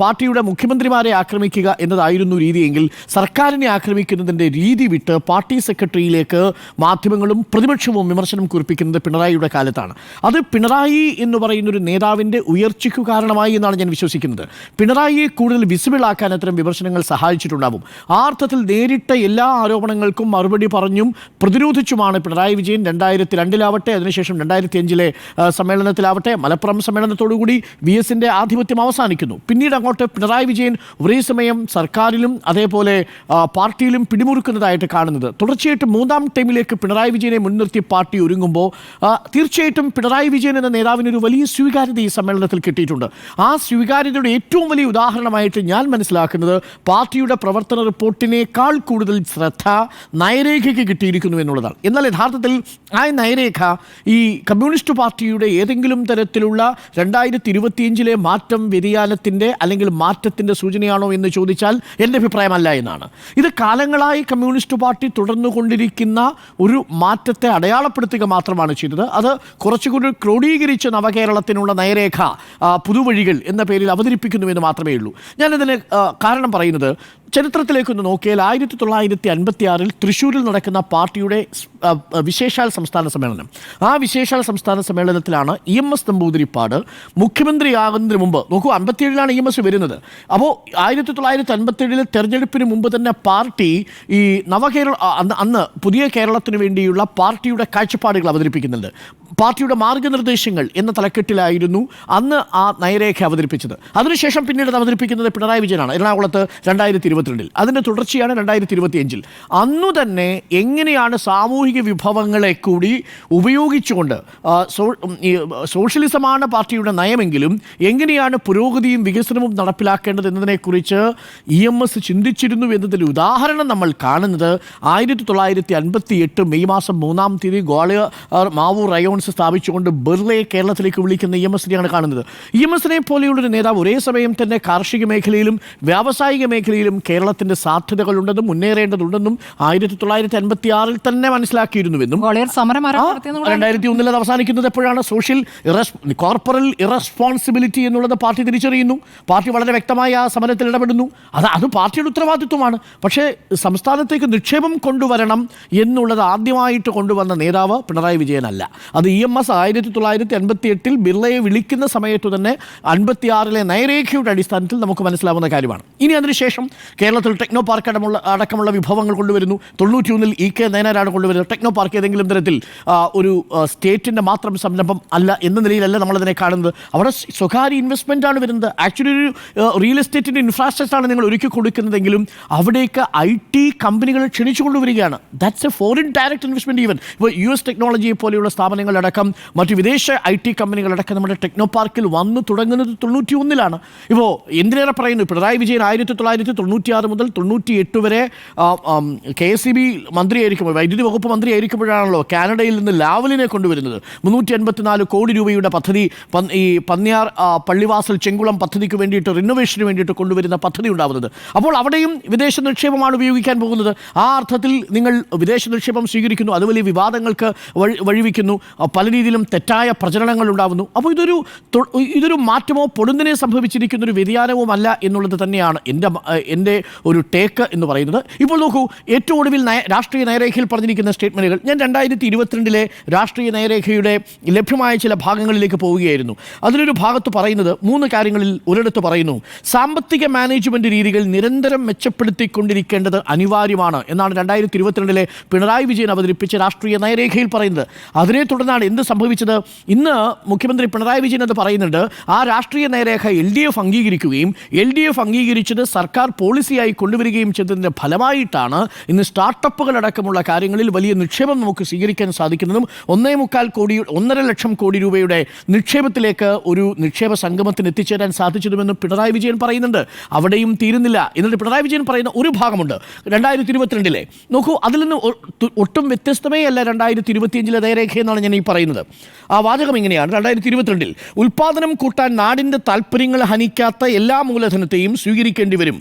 പാർട്ടിയുടെ മുഖ്യമന്ത്രിമാരെ ആക്രമിക്കുക എന്നതായിരുന്നു രീതിയെങ്കിൽ സർക്കാരിനെ ആക്രമിക്കുന്നതിന്റെ രീതി വിട്ട് പാർട്ടി സെക്രട്ടറിയിലേക്ക് മാധ്യമങ്ങളും പ്രതിപക്ഷവും വിമർശനം കുറിപ്പിക്കുന്നത് പിണറായിയുടെ കാലത്താണ്. അത് പിണറായി എന്ന് പറയുന്ന ഒരു നേതാവിനെ നേതാവിന്റെ ഉയർച്ചയ്ക്കു കാരണമായി എന്നാണ് ഞാൻ വിശ്വസിക്കുന്നത്. പിണറായിയെ കൂടുതൽ വിസിബിൾ ആക്കാൻ അത്തരം വിമർശനങ്ങൾ സഹായിച്ചിട്ടുണ്ടാവും. ആ അർത്ഥത്തിൽ നേരിട്ട എല്ലാ ആരോപണങ്ങൾക്കും മറുപടി പറഞ്ഞും പ്രതിരോധിച്ചുമാണ് പിണറായി വിജയൻ രണ്ടായിരത്തി രണ്ടിലാവട്ടെ അതിനുശേഷം രണ്ടായിരത്തി അഞ്ചിലെ സമ്മേളനത്തിലാവട്ടെ മലപ്പുറം സമ്മേളനത്തോടുകൂടി വി എസിന്റെ ആധിപത്യം അവസാനിക്കുന്നു. പിന്നീട് അങ്ങോട്ട് പിണറായി വിജയൻ ഒരേ സമയം സർക്കാരിലും അതേപോലെ പാർട്ടിയിലും പിടിമുറുക്കുന്നതായിട്ട് കാണുന്നത്. തുടർച്ചയായിട്ടും മൂന്നാം ടൈമിലേക്ക് പിണറായി വിജയനെ മുൻനിർത്തി പാർട്ടി ഒരുങ്ങുമ്പോൾ തീർച്ചയായിട്ടും പിണറായി വിജയൻ എന്ന നേതാവിന് ഒരു വലിയ സ്വീകാര്യത ഈ സമ്മേളനത്തിൽ കിട്ടിയിട്ടുണ്ട്. ആ സ്വീകാര്യതയുടെ ഏറ്റവും വലിയ ഉദാഹരണമായിട്ട് ഞാൻ മനസ്സിലാക്കുന്നത് പാർട്ടിയുടെ പ്രവർത്തന റിപ്പോർട്ടിനേക്കാൾ കൂടുതൽ ശ്രദ്ധ നയരേഖയ്ക്ക് കിട്ടിയിരിക്കുന്നു എന്നുള്ളതാണ്. എന്നാൽ യഥാർത്ഥത്തിൽ ആ നയരേഖ ഈ കമ്മ്യൂണിസ്റ്റ് പാർട്ടിയുടെ ഏതെങ്കിലും തരത്തിലുള്ള രണ്ടായിരത്തി ഇരുപത്തിയഞ്ചിലെ മാറ്റം വ്യതിയാനത്തിന്റെ അല്ലെങ്കിൽ മാറ്റത്തിന്റെ സൂചനയാണോ എന്ന് ചോദിച്ചാൽ എന്റെ അഭിപ്രായമല്ല എന്നാണ്. ഇത് കാലങ്ങളായി കമ്മ്യൂണിസ്റ്റ് പാർട്ടി തുടർന്നുകൊണ്ടിരിക്കുന്ന ഒരു മാറ്റത്തെ അടയാളപ്പെടുത്തുക മാത്രമാണ് ചെയ്തത്. അത് കുറച്ചുകൂടി ക്രോഡീകരിച്ച നവകേരളത്തിനുള്ള നയരേഖ ആ, പുതുവഴികൾ എന്ന പേരിൽ അവതരിപ്പിക്കുന്നുവെന്ന് മാത്രമേ ഉള്ളൂ ഞാനിതിന് കാരണം പറയുന്നത് ചരിത്രത്തിലേക്കൊന്ന് നോക്കിയാൽ ആയിരത്തി തൊള്ളായിരത്തി അൻപത്തി ആറിൽ തൃശ്ശൂരിൽ നടക്കുന്ന പാർട്ടിയുടെ വിശേഷാൽ സംസ്ഥാന സമ്മേളനം. ആ വിശേഷാൽ സംസ്ഥാന സമ്മേളനത്തിലാണ് ഇ എം എസ് നമ്പൂതിരിപ്പാട് മുഖ്യമന്ത്രിയാകുന്നതിന് മുമ്പ് നോക്കൂ അമ്പത്തിയേഴിലാണ് ഇ എം എസ് വരുന്നത്. അപ്പോൾ ആയിരത്തി തൊള്ളായിരത്തി അൻപത്തിയേഴിലെ തെരഞ്ഞെടുപ്പിന് മുമ്പ് തന്നെ പാർട്ടി ഈ നവകേരള അന്ന് പുതിയ കേരളത്തിന് വേണ്ടിയുള്ള പാർട്ടിയുടെ കാഴ്ചപ്പാടുകൾ അവതരിപ്പിക്കുന്നുണ്ട്. പാർട്ടിയുടെ മാർഗനിർദ്ദേശങ്ങൾ എന്ന തലക്കെട്ടിലായിരുന്നു അന്ന് ആ നയരേഖ അവതരിപ്പിച്ചത്. അതിനുശേഷം പിന്നീട് അവതരിപ്പിക്കുന്നത് പിണറായി വിജയനാണ്. എറണാകുളത്ത് രണ്ടായിരത്തി ഇരുപത്തിരണ്ടിൽ. അതിന്റെ തുടർച്ചയാണ് രണ്ടായിരത്തി ഇരുപത്തിയഞ്ചിൽ അന്നു തന്നെ എങ്ങനെയാണ് സാമൂഹിക വിഭവങ്ങളെ കൂടി ഉപയോഗിച്ചുകൊണ്ട് സോഷ്യലിസമാണ് പാർട്ടിയുടെ നയമെങ്കിലും എങ്ങനെയാണ് പുരോഗതിയും വികസനവും നടപ്പിലാക്കേണ്ടത് എന്നതിനെക്കുറിച്ച് ഇ എം എസ് ചിന്തിച്ചിരുന്നു എന്നതിൽ ഉദാഹരണം നമ്മൾ കാണുന്നത് ആയിരത്തി തൊള്ളായിരത്തി അൻപത്തി എട്ട് മെയ് മാസം മൂന്നാം തീയതി ഗ്വാളിയർ മാവൂർ റയോൺസ് സ്ഥാപിച്ചുകൊണ്ട് ബിർളയെ കേരളത്തിലേക്ക് വിളിക്കുന്ന ഇ എം എസിനെയാണ് കാണുന്നത്. ഇ എം എസിനെ പോലെയുള്ളൊരു നേതാവ് ഒരേ സമയം തന്നെ കാർഷിക മേഖലയിലും വ്യാവസായിക മേഖലയിലും കേരളത്തിന്റെ സാധ്യതകളുണ്ടെന്നും മുന്നേറേണ്ടതുണ്ടെന്നും ആയിരത്തി തൊള്ളായിരത്തി അൻപത്തി ആറിൽ തന്നെ മനസ്സിലാക്കിയിരുന്നുവെന്നും രണ്ടായിരത്തി ഒന്നിൽ അത് അവസാനിക്കുന്നത് എപ്പോഴാണ്? സോഷ്യൽ കോർപ്പറൽ ഇറസ്പോൺസിബിലിറ്റി എന്നുള്ളത് പാർട്ടി തിരിച്ചറിയുന്നു. പാർട്ടി വളരെ വ്യക്തമായി ആ സമരത്തിൽ ഇടപെടുന്നു. അത് അത് പാർട്ടിയുടെ ഉത്തരവാദിത്വമാണ്. പക്ഷേ സംസ്ഥാനത്തേക്ക് നിക്ഷേപം കൊണ്ടുവരണം എന്നുള്ളത് ആദ്യമായിട്ട് കൊണ്ടുവന്ന നേതാവ് പിണറായി വിജയനല്ല. അത് ഇ എം എസ് ആയിരത്തി തൊള്ളായിരത്തി അൻപത്തി എട്ടിൽ ബിർളയെ വിളിക്കുന്ന സമയത്ത് തന്നെ അൻപത്തിയാറിലെ നയരേഖയുടെ അടിസ്ഥാനത്തിൽ നമുക്ക് മനസ്സിലാവുന്ന കാര്യമാണ്. ഇനി അതിനുശേഷം കേരളത്തിൽ ടെക്നോ പാർക്ക് അടമുള്ള അടക്കമുള്ള വിഭവങ്ങൾ കൊണ്ടുവരുന്നു. തൊണ്ണൂറ്റിയൊന്നിൽ ഇ കെ നയനാരാണ് കൊണ്ടുവരുന്നത്. ടെക്നോ പാർക്ക് ഏതെങ്കിലും തരത്തിൽ ഒരു സ്റ്റേറ്റിന്റെ മാത്രം സംരംഭം അല്ല എന്ന നിലയിലല്ല നമ്മളതിനെ കാണുന്നത്. അവിടെ സ്വകാര്യ ഇൻവെസ്റ്റ്മെന്റ് ആണ് വരുന്നത്. ആക്ച്വലി ഒരു റിയൽ എസ്റ്റേറ്റിന്റെ ഇൻഫ്രാസ്ട്രക്ചറാണ് നിങ്ങൾ ഒരുക്കി കൊടുക്കുന്നതെങ്കിലും അവിടേക്ക് ഐ ടി കമ്പനികൾ ക്ഷണിച്ചു കൊണ്ടുവരികയാണ്. That's a foreign direct investment even ഇപ്പോൾ യു എസ് ടെക്നോളജിയെ പോലെയുള്ള സ്ഥാപനങ്ങളടക്കം മറ്റ് വിദേശ ഐ ടി കമ്പനികളടക്കം നമ്മുടെ ടെക്നോ പാർക്കിൽ വന്നു തുടങ്ങുന്നത് തൊണ്ണൂറ്റി ഒന്നിലാണ് ഇപ്പോൾ എന്തിനേറെ പറയുന്നു? പിണറായി വിജയൻ ആയിരത്തി തൊള്ളായിരത്തി തൊണ്ണൂറ്റി ആറ് മുതൽ തൊണ്ണൂറ്റി എട്ട് വരെ കെ എസ് സി ബി മന്ത്രിയായിരിക്കുമ്പോൾ വൈദ്യുതി വകുപ്പ് മന്ത്രിയായിരിക്കുമ്പോഴാണല്ലോ കാനഡയിൽ നിന്ന് ലാവലിനെ കൊണ്ടുവരുന്നത്. മുന്നൂറ്റി അൻപത്തിനാല് കോടി രൂപയുടെ പദ്ധതി ഈ പന്നിയാർ പള്ളിവാസൽ ചെങ്കുളം പദ്ധതിക്ക് വേണ്ടിയിട്ട് റിനോവേഷന് വേണ്ടിയിട്ട് കൊണ്ടുവരുന്ന പദ്ധതി ഉണ്ടാവുന്നത്. അപ്പോൾ അവിടെയും വിദേശ നിക്ഷേപമാണ് ഉപയോഗിക്കാൻ പോകുന്നത്. ആ അർത്ഥത്തിൽ നിങ്ങൾ വിദേശ നിക്ഷേപം സ്വീകരിക്കുന്നു അത് വലിയ വിവാദങ്ങൾക്ക് വഴി വഴിവെക്കുന്നു പല രീതിയിലും തെറ്റായ പ്രചരണങ്ങൾ ഉണ്ടാവുന്നു. അപ്പോൾ ഇതൊരു ഇതൊരു മാറ്റമോ പൊടുന്നിനെ സംഭവിച്ചിരിക്കുന്ന ഒരു വ്യതിയാനവുമല്ല എന്നുള്ളത് തന്നെയാണ് എന്റെ എന്റെ ഒരു ടേക്ക് എന്ന് പറയുന്നത്. ഇപ്പോൾ നോക്കൂ ഏറ്റവും ഒടുവിൽ നയ രാഷ്ട്രീയ നയരേഖയിൽ പറഞ്ഞിരിക്കുന്ന സ്റ്റേറ്റ്മെന്റുകൾ ഞാൻ രണ്ടായിരത്തി ഇരുപത്തിരണ്ടിലെ രാഷ്ട്രീയ നയരേഖയുടെ ലഭ്യമായ ചില ഭാഗങ്ങളിലേക്ക് പോവുകയായിരുന്നു. അതിലൊരു ഭാഗത്ത് പറയുന്നത് മൂന്ന് കാര്യങ്ങളിൽ ഒരിടത്ത് പറയുന്നു സാമ്പത്തിക മാനേജ്മെന്റ് രീതികൾ നിരന്തരം മെച്ചപ്പെടുത്തിക്കൊണ്ടിരിക്കേണ്ടത് അനിവാര്യമാണ് എന്നാണ് രണ്ടായിരത്തി ഇരുപത്തിരണ്ടിലെ പിണറായി വിജയൻ അവതരിപ്പിച്ച രാഷ്ട്രീയ നയരേഖയിൽ പറയുന്നത്. അതിനെ തുടർന്നാണ് എന്ത് സംഭവിച്ചത്? ഇന്ന് മുഖ്യമന്ത്രി പിണറായി വിജയൻ അത് പറയുന്നുണ്ട് ആ രാഷ്ട്രീയ നയരേഖ എൽ ഡി എഫ് അംഗീകരിക്കുകയും എൽ ഡി എഫ് അംഗീകരിച്ചത് സർക്കാർ പോളിസിയായി കൊണ്ടുവരികയും ചെയ്തതിന്റെ ഫലമായിട്ടാണ് ഇന്ന് സ്റ്റാർട്ടപ്പുകൾ അടക്കമുള്ള കാര്യങ്ങളിൽ വലിയ നിക്ഷേപം നമുക്ക് സ്വീകരിക്കാൻ സാധിക്കുന്നതും ഒന്നേ മുക്കാൽ കോടി ഒന്നര ലക്ഷം കോടി രൂപയുടെ നിക്ഷേപത്തിലേക്ക് ഒരു നിക്ഷേപ സംഗമത്തിന് എത്തിച്ചേരാൻ സാധിച്ചതുമെന്ന് പിണറായി വിജയൻ പറയുന്നുണ്ട്. അവിടെയും തീരുന്നില്ല. എന്നിട്ട് പിണറായി വിജയൻ പറയുന്ന ഒരു ഭാഗമുണ്ട്. രണ്ടായിരത്തി ഇരുപത്തിരണ്ടിലെ നോക്കൂ അതിൽ നിന്ന് ഒട്ടും വ്യത്യസ്തമേ അല്ല രണ്ടായിരത്തി ഇരുപത്തിയഞ്ചിലെ നയരേഖ എന്നാണ് ഞാൻ ഈ പറയുന്നത്. ആ വാചകം ഇങ്ങനെയാണ്. രണ്ടായിരത്തി ഇരുപത്തിരണ്ടിൽ ഉൽപാദനം കൂട്ടാൻ നാടിന്റെ താല്പര്യങ്ങൾ ഹനിക്കാത്ത എല്ലാ മൂലധനത്തെയും സ്വീകരിക്കേണ്ടി വരും.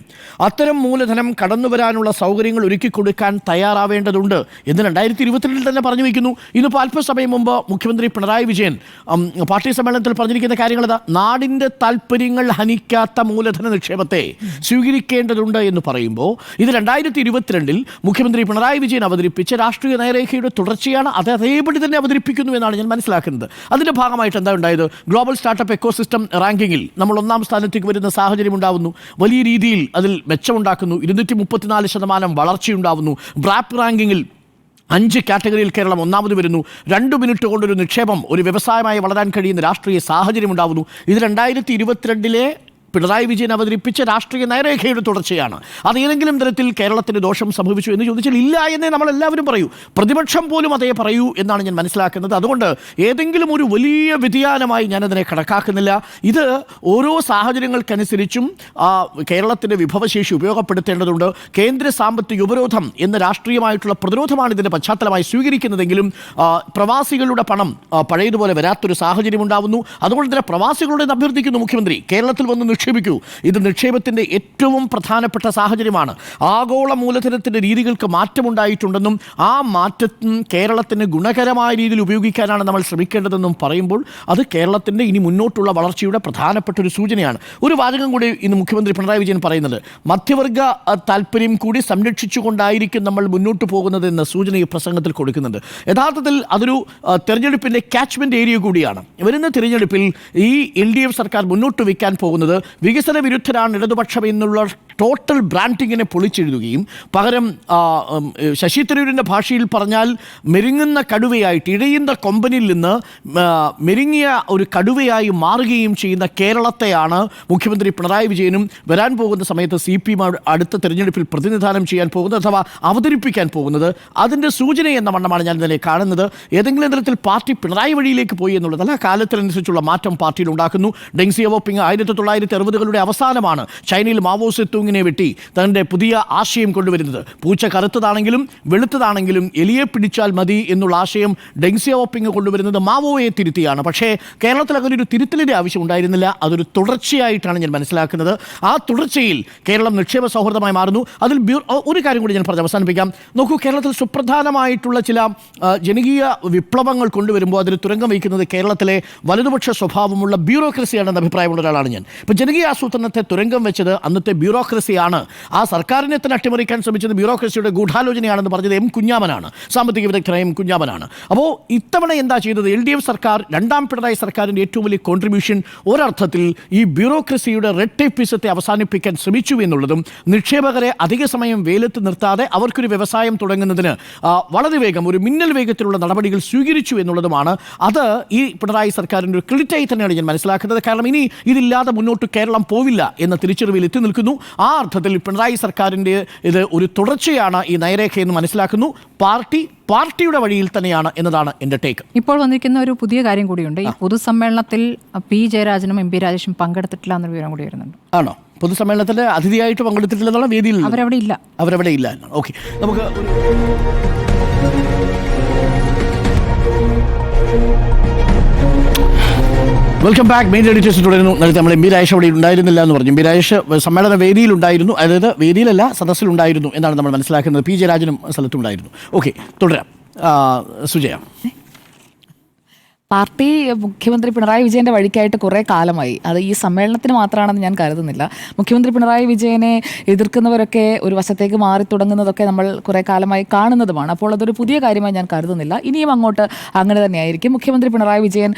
അത്തരം മൂലധനം കടന്നു വരാനുള്ള സൗകര്യങ്ങൾ ഒരുക്കി കൊടുക്കാൻ തയ്യാറാവേണ്ടതുണ്ട് എന്ന് രണ്ടായിരത്തി ഇരുപത്തിരണ്ടിൽ തന്നെ പറഞ്ഞു വയ്ക്കുന്നു ഇന്നിപ്പോൾ അല്പസമയം മുമ്പ് മുഖ്യമന്ത്രി പിണറായി വിജയൻ പാർട്ടി സമ്മേളനത്തിൽ പറഞ്ഞിരിക്കുന്ന കാര്യങ്ങൾ അതാ നാടിന്റെ താല്പര്യങ്ങൾ ഹനിക്കാത്ത മൂലധന നിക്ഷേപത്തെ സ്വീകരിക്കേണ്ടതുണ്ട് എന്ന് പറയുമ്പോൾ ഇത് രണ്ടായിരത്തി ഇരുപത്തിരണ്ടിൽ മുഖ്യമന്ത്രി പിണറായി വിജയൻ അവതരിപ്പിച്ച രാഷ്ട്രീയ നയരേഖയുടെ തുടർച്ചയാണ് അത് അതേപടി തന്നെ അവതരിപ്പിക്കുന്നു എന്നാണ് ഞാൻ മനസ്സിലാക്കുന്നത്. അതിന്റെ ഭാഗമായിട്ട് എന്താ ഉണ്ടായത്? ഗ്ലോബൽ സ്റ്റാർട്ടപ്പ് എക്കോസിസ്റ്റം റാങ്കിങ്ങിൽ നമ്മൾ ഒന്നാം സ്ഥാനത്തേക്ക് വരുന്ന സാഹചര്യം ഉണ്ടാവുന്നു. വലിയ രീതിയിൽ അതിൽ മെച്ചമുണ്ടാക്കുന്നു ഇരുന്നൂറ്റി മുപ്പത്തിനാല് ശതമാനം വളർച്ചയുണ്ടാവുന്നു. ബ്രാപ്പ് റാങ്കിങ്ങിൽ അഞ്ച് കാറ്റഗറിയിൽ കേരളം ഒന്നാമത് വരുന്നു. രണ്ട് മിനിറ്റ് കൊണ്ടൊരു നിക്ഷേപം ഒരു വ്യവസായമായി വളരാൻ കഴിയുന്ന രാഷ്ട്രീയ സാഹചര്യം ഉണ്ടാവുന്നു ഇത് രണ്ടായിരത്തി ഇരുപത്തിരണ്ടിലെ പിണറായി വിജയൻ അവതരിപ്പിച്ച രാഷ്ട്രീയ നയരേഖയുടെ തുടർച്ചയാണ്. അത് ഏതെങ്കിലും തരത്തിൽ കേരളത്തിന് ദോഷം സംഭവിച്ചു എന്ന് ചോദിച്ചാൽ ഇല്ല എന്നേ നമ്മൾ എല്ലാവരും പറയൂ. പ്രതിപക്ഷം പോലും അതേ പറയൂ എന്നാണ് ഞാൻ മനസ്സിലാക്കുന്നത്. അതുകൊണ്ട് ഏതെങ്കിലും ഒരു വലിയ വ്യതിയാനമായി ഞാനതിനെ കണക്കാക്കുന്നില്ല. ഇത് ഓരോ സാഹചര്യങ്ങൾക്കനുസരിച്ചും കേരളത്തിന്റെ വിഭവശേഷി ഉപയോഗപ്പെടുത്തേണ്ടതുണ്ട്. കേന്ദ്ര സാമ്പത്തിക ഉപരോധം എന്ന രാഷ്ട്രീയമായിട്ടുള്ള പ്രതിരോധമാണ് ഇതിന്റെ പശ്ചാത്തലമായി സ്വീകരിക്കുന്നതെങ്കിലും പ്രവാസികളുടെ പണം പഴയതുപോലെ വരാത്തൊരു സാഹചര്യം ഉണ്ടാവുന്നു. അതുകൊണ്ട് തന്നെ പ്രവാസികളോട് അഭ്യർത്ഥിക്കുന്നു മുഖ്യമന്ത്രി. കേരളത്തിൽ വന്ന് നിക്ഷേപിക്കൂ. ഇത് നിക്ഷേപത്തിന്റെ ഏറ്റവും പ്രധാനപ്പെട്ട സാഹചര്യമാണ്. ആഗോള മൂലധനത്തിന്റെ രീതികൾക്ക് മാറ്റമുണ്ടായിട്ടുണ്ടെന്നും ആ മാറ്റം കേരളത്തിന് ഗുണകരമായ രീതിയിൽ ഉപയോഗിക്കാനാണ് നമ്മൾ ശ്രമിക്കേണ്ടതെന്നും പറയുമ്പോൾ അത് കേരളത്തിന്റെ ഇനി മുന്നോട്ടുള്ള വളർച്ചയുടെ പ്രധാനപ്പെട്ട ഒരു സൂചനയാണ്. ഒരു വാചകം കൂടി ഇന്ന് മുഖ്യമന്ത്രി പിണറായി വിജയൻ പറയുന്നത് മധ്യവർഗ താല്പര്യം കൂടി സംരക്ഷിച്ചുകൊണ്ടായിരിക്കും നമ്മൾ മുന്നോട്ട് പോകുന്നത് എന്ന സൂചന ഈ പ്രസംഗത്തിൽ കൊടുക്കുന്നുണ്ട്. യഥാർത്ഥത്തിൽ അതൊരു തെരഞ്ഞെടുപ്പിന്റെ കാച്ച്മെന്റ് ഏരിയ കൂടിയാണ്. വരുന്ന തിരഞ്ഞെടുപ്പിൽ ഈ എൽ ഡി എഫ് സർക്കാർ മുന്നോട്ട് വയ്ക്കാൻ പോകുന്നത് വികസന വിരുദ്ധരാണ് ഇടതുപക്ഷം എന്നുള്ള ടോട്ടൽ ബ്രാൻഡിങ്ങിനെ പൊളിച്ചെഴുതുകയും പകരം ശശി തരൂരിന്റെ ഭാഷയിൽ പറഞ്ഞാൽ മെരുങ്ങുന്ന കടുവയായിട്ട് ഇഴയുന്ന കൊമ്പനിൽ നിന്ന് മെരുങ്ങിയ ഒരു കടുവയായി മാറുകയും ചെയ്യുന്ന കേരളത്തെയാണ് മുഖ്യമന്ത്രി പിണറായി വിജയനും വരാൻ പോകുന്ന സമയത്ത് സി പി അടുത്ത തെരഞ്ഞെടുപ്പിൽ പ്രതിനിധാനം ചെയ്യാൻ പോകുന്നത് അഥവാ അവതരിപ്പിക്കാൻ പോകുന്നത്. അതിന്റെ സൂചന എന്ന വണ്ണമാണ് ഞാൻ ഇതിനെ കാണുന്നത്. ഏതെങ്കിലും തരത്തിൽ പാർട്ടി പിണറായി വഴിയിലേക്ക് പോയി എന്നുള്ളതല്ല കാലത്തിനനുസരിച്ചുള്ള മാറ്റം പാർട്ടിയിൽ ഉണ്ടാക്കുന്നു. ഡെങ് സിയോപ്പിംഗ് ആയിരത്തി തൊള്ളായിരത്തി അറുപതുകളുടെ അവസാനമാണ്. ചൈനയിൽ മാവോ സെത്തുങ്ങിനെ വെട്ടി തന്റെ പുതിയ ആശയം കൊണ്ടുവരുന്നത്. പൂച്ച കറുത്തതാണെങ്കിലും വെളുത്തതാണെങ്കിലും എലിയെ പിടിച്ചാൽ മതി എന്നുള്ള ആശയം ഡെങ്സിയ സിയോപ്പിംഗ് കൊണ്ടുവരുന്നത് മാവോയെ തിരുത്തിയാണ്. പക്ഷേ കേരളത്തിൽ അങ്ങനെ ഒരു തിരുത്തലിന്റെ ആവശ്യം ഉണ്ടായിരുന്നില്ല. അതൊരു തുടർച്ചയായിട്ടാണ് ഞാൻ മനസ്സിലാക്കുന്നത്. ആ തുടർച്ചയിൽ കേരളം നിക്ഷേപ സൗഹൃദമായി മാറുന്നു. അതിൽ ഒരു കാര്യം കൂടി ഞാൻ പറഞ്ഞ് അവസാനിപ്പിക്കാം. നോക്കൂ കേരളത്തിൽ സുപ്രധാനമായിട്ടുള്ള ചില ജനകീയ വിപ്ലവങ്ങൾ കൊണ്ടുവരുമ്പോൾ അതിന് തുരങ്കം വയ്ക്കുന്നത് കേരളത്തിലെ വലതുപക്ഷ സ്വഭാവമുള്ള ബ്യൂറോക്രസിയാണെന്ന അഭിപ്രായമുള്ള ഒരാളാണ് ഞാൻ. ഇപ്പോൾ ജനകീയ ആസൂത്രണത്തെ തുരങ്കം വെച്ചത് അന്നത്തെ ബ്യൂറോക്രസിയാണ് ആ സർക്കാരിനെ തന്നെ അട്ടിമറിക്കാൻ ശ്രമിച്ചത് ബ്യൂറോക്രസിയുടെ ഗൂഢാലോചനയാണെന്ന് പറഞ്ഞത് എം കുഞ്ഞാമനാണ്. സാമ്പത്തിക വിദഗ്ധനായ എം കുഞ്ഞാമനാണ്. അപ്പോൾ ഇത്തവണ എന്താ ചെയ്തത്? എൽ ഡി എഫ് സർക്കാർ രണ്ടാം പിണറായി സർക്കാരിന്റെ ഏറ്റവും വലിയ കോൺട്രിബ്യൂഷൻ ഒരർത്ഥത്തിൽ ഈ ബ്യൂറോക്രസിയുടെ റെഡ് അവസാനിപ്പിക്കാൻ ശ്രമിച്ചു എന്നുള്ളതും നിക്ഷേപകരെ അധിക സമയം വേലത്ത് നിർത്താതെ അവർക്കൊരു വ്യവസായം തുടങ്ങുന്നതിന് വളരെ വേഗം ഒരു മിന്നൽ വേഗത്തിലുള്ള നടപടികൾ സ്വീകരിച്ചു എന്നുള്ളതുമാണ്. അത് ഈ പിണറായി സർക്കാരിന്റെ ഒരു ക്രെഡിറ്റായി തന്നെയാണ് ഞാൻ മനസ്സിലാക്കുന്നത്. കാരണം ഇനി ഇതില്ലാതെ മുന്നോട്ട് കേരളം പോവില്ല എന്ന തിരിച്ചറിവിൽ എത്തി നിൽക്കുന്നു. ആ അർത്ഥത്തിൽ പിണറായി സർക്കാരിന്റെ ഇത് ഒരു തുടർച്ചയാണ് ഈ നയരേഖയെന്ന് മനസ്സിലാക്കുന്നു. പാർട്ടി പാർട്ടിയുടെ വഴിയിൽ തന്നെയാണ് എന്നതാണ് എന്റെ ടേക്ക് ഇപ്പോൾ വന്നിരിക്കുന്ന ഒരു പുതിയ കാര്യം കൂടിയുണ്ട്. ഈ പൊതുസമ്മേളനത്തിൽ പി ജയരാജനും എം പി രാജേഷും പങ്കെടുത്തിട്ടില്ല എന്നൊരു വിവരം കൂടി വരുന്നുണ്ട്. ആണോ? പൊതുസമ്മേളനത്തിൽ അതിഥിയായിട്ട് പങ്കെടുത്തിട്ടില്ലെന്നുള്ള വേദിയിൽ അവരവിടെ ഇല്ല അവരവിടെ ഇല്ല എന്നാണ്. ഓക്കെ നമുക്ക് വെൽക്കം ബാക്ക് മെയിൻ എഡിറ്റേഴ്സ് തുടരുന്നു. നേരത്തെ നമ്മൾ എം ബി രാജേഷ് അവിടെ ഉണ്ടായിരുന്നില്ല എന്ന് പറഞ്ഞു. എം ബി രാജേഷ് സമ്മേളന വേദിയിലുണ്ടായിരുന്നു. അതായത് വേദിയിലല്ല സദസ്സിലുണ്ടായിരുന്നു എന്നാണ് നമ്മൾ മനസ്സിലാക്കുന്നത്. പി. ജയരാജനും സ്ഥലത്തുണ്ടായിരുന്നു. ഓക്കെ തുടരാം. സുജയ. പാർട്ടി മുഖ്യമന്ത്രി പിണറായി വിജയന്റെ വഴിക്കായിട്ട് കുറേ കാലമായി. അത് ഈ സമ്മേളനത്തിന് മാത്രമാണെന്ന് ഞാൻ കരുതുന്നില്ല. മുഖ്യമന്ത്രി പിണറായി വിജയനെ എതിർക്കുന്നവരൊക്കെ ഒരു വശത്തേക്ക് മാറി തുടങ്ങുന്നതൊക്കെ നമ്മൾ കുറേ കാലമായി കാണുന്നതുമാണ്. അപ്പോൾ അതൊരു പുതിയ കാര്യമായി ഞാൻ കരുതുന്നില്ല. ഇനിയും അങ്ങോട്ട് അങ്ങനെ തന്നെയായിരിക്കും. മുഖ്യമന്ത്രി പിണറായി വിജയൻ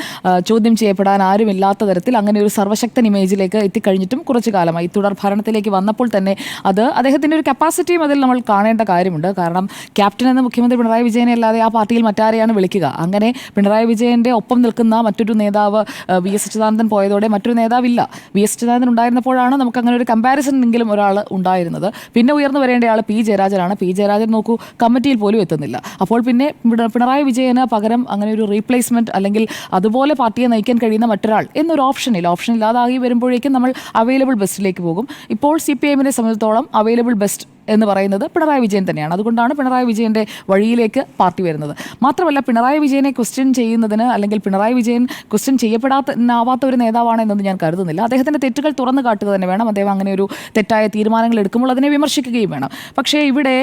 ചോദ്യം ചെയ്യപ്പെടാൻ ആരുമില്ലാത്ത തരത്തിൽ അങ്ങനെ ഒരു സർവശക്തൻ ഇമേജിലേക്ക് എത്തിക്കഴിഞ്ഞിട്ടും കുറച്ച് കാലമായി. തുടർ ഭരണത്തിലേക്ക് വന്നപ്പോൾ തന്നെ അത് അദ്ദേഹത്തിന്റെ ഒരു കപ്പാസിറ്റിയും അതിൽ നമ്മൾ കാണേണ്ട കാര്യമുണ്ട്. കാരണം ക്യാപ്റ്റൻ എന്ന മുഖ്യമന്ത്രി പിണറായി വിജയനെ അല്ലാതെ ആ പാർട്ടിയിൽ മറ്റാരെയാണ് വിളിക്കുക? അങ്ങനെ പിണറായി വിജയന്റെ ഒപ്പം നിൽക്കുന്ന മറ്റൊരു നേതാവ് വി എസ് അച്യുതാനന്ദൻ പോയതോടെ മറ്റൊരു നേതാവില്ല. വി എസ് അച്യുതാനന്ദൻ ഉണ്ടായിരുന്നപ്പോഴാണ് നമുക്ക് അങ്ങനെ ഒരു കമ്പാരിസൺ എങ്കിലും ഒരാൾ ഉണ്ടായിരുന്നത്. പിന്നെ ഉയർന്നു വരേണ്ട ആൾ പി ജയരാജനാണ്. പി ജയരാജൻ നോക്കൂ കമ്മിറ്റിയിൽ പോലും എത്തുന്നില്ല. അപ്പോൾ പിന്നെ പിണറായി വിജയന് പകരം അങ്ങനെ ഒരു റീപ്ലേസ്മെന്റ് അല്ലെങ്കിൽ അതുപോലെ പാർട്ടിയെ നയിക്കാൻ കഴിയുന്ന മറ്റൊരാൾ എന്നൊരു ഓപ്ഷനില്ല ഓപ്ഷൻ ഇല്ലാതായി വരുമ്പോഴേക്കും നമ്മൾ അവൈലബിൾ ബെസ്റ്റിലേക്ക് പോകും. ഇപ്പോൾ സി പി എമ്മിനെ സംബന്ധിച്ചിടത്തോളം അവൈലബിൾ ബെസ്റ്റ് എന്ന് പറയുന്നത് പിണറായി വിജയൻ തന്നെയാണ്. അതുകൊണ്ടാണ് പിണറായി വിജയന്റെ വഴിയിലേക്ക് പാർട്ടി വരുന്നത്. മാത്രമല്ല പിണറായി വിജയനെ ക്വസ്റ്റ്യൻ ചെയ്യുന്നതിന് അല്ലെങ്കിൽ പിണറായി വിജയൻ ക്വസ്റ്റ്യൻ ചെയ്യപ്പെടാത്ത ഒരു നേതാവാണ് എന്നൊന്നും ഞാൻ കരുതുന്നില്ല. അദ്ദേഹത്തിന്റെ തെറ്റുകൾ തുറന്നു കാട്ടുക തന്നെ വേണം. അദ്ദേഹം അങ്ങനെ ഒരു തെറ്റായ തീരുമാനങ്ങൾ എടുക്കുമ്പോൾ അതിനെ വിമർശിക്കുകയും വേണം. പക്ഷേ ഇവിടെ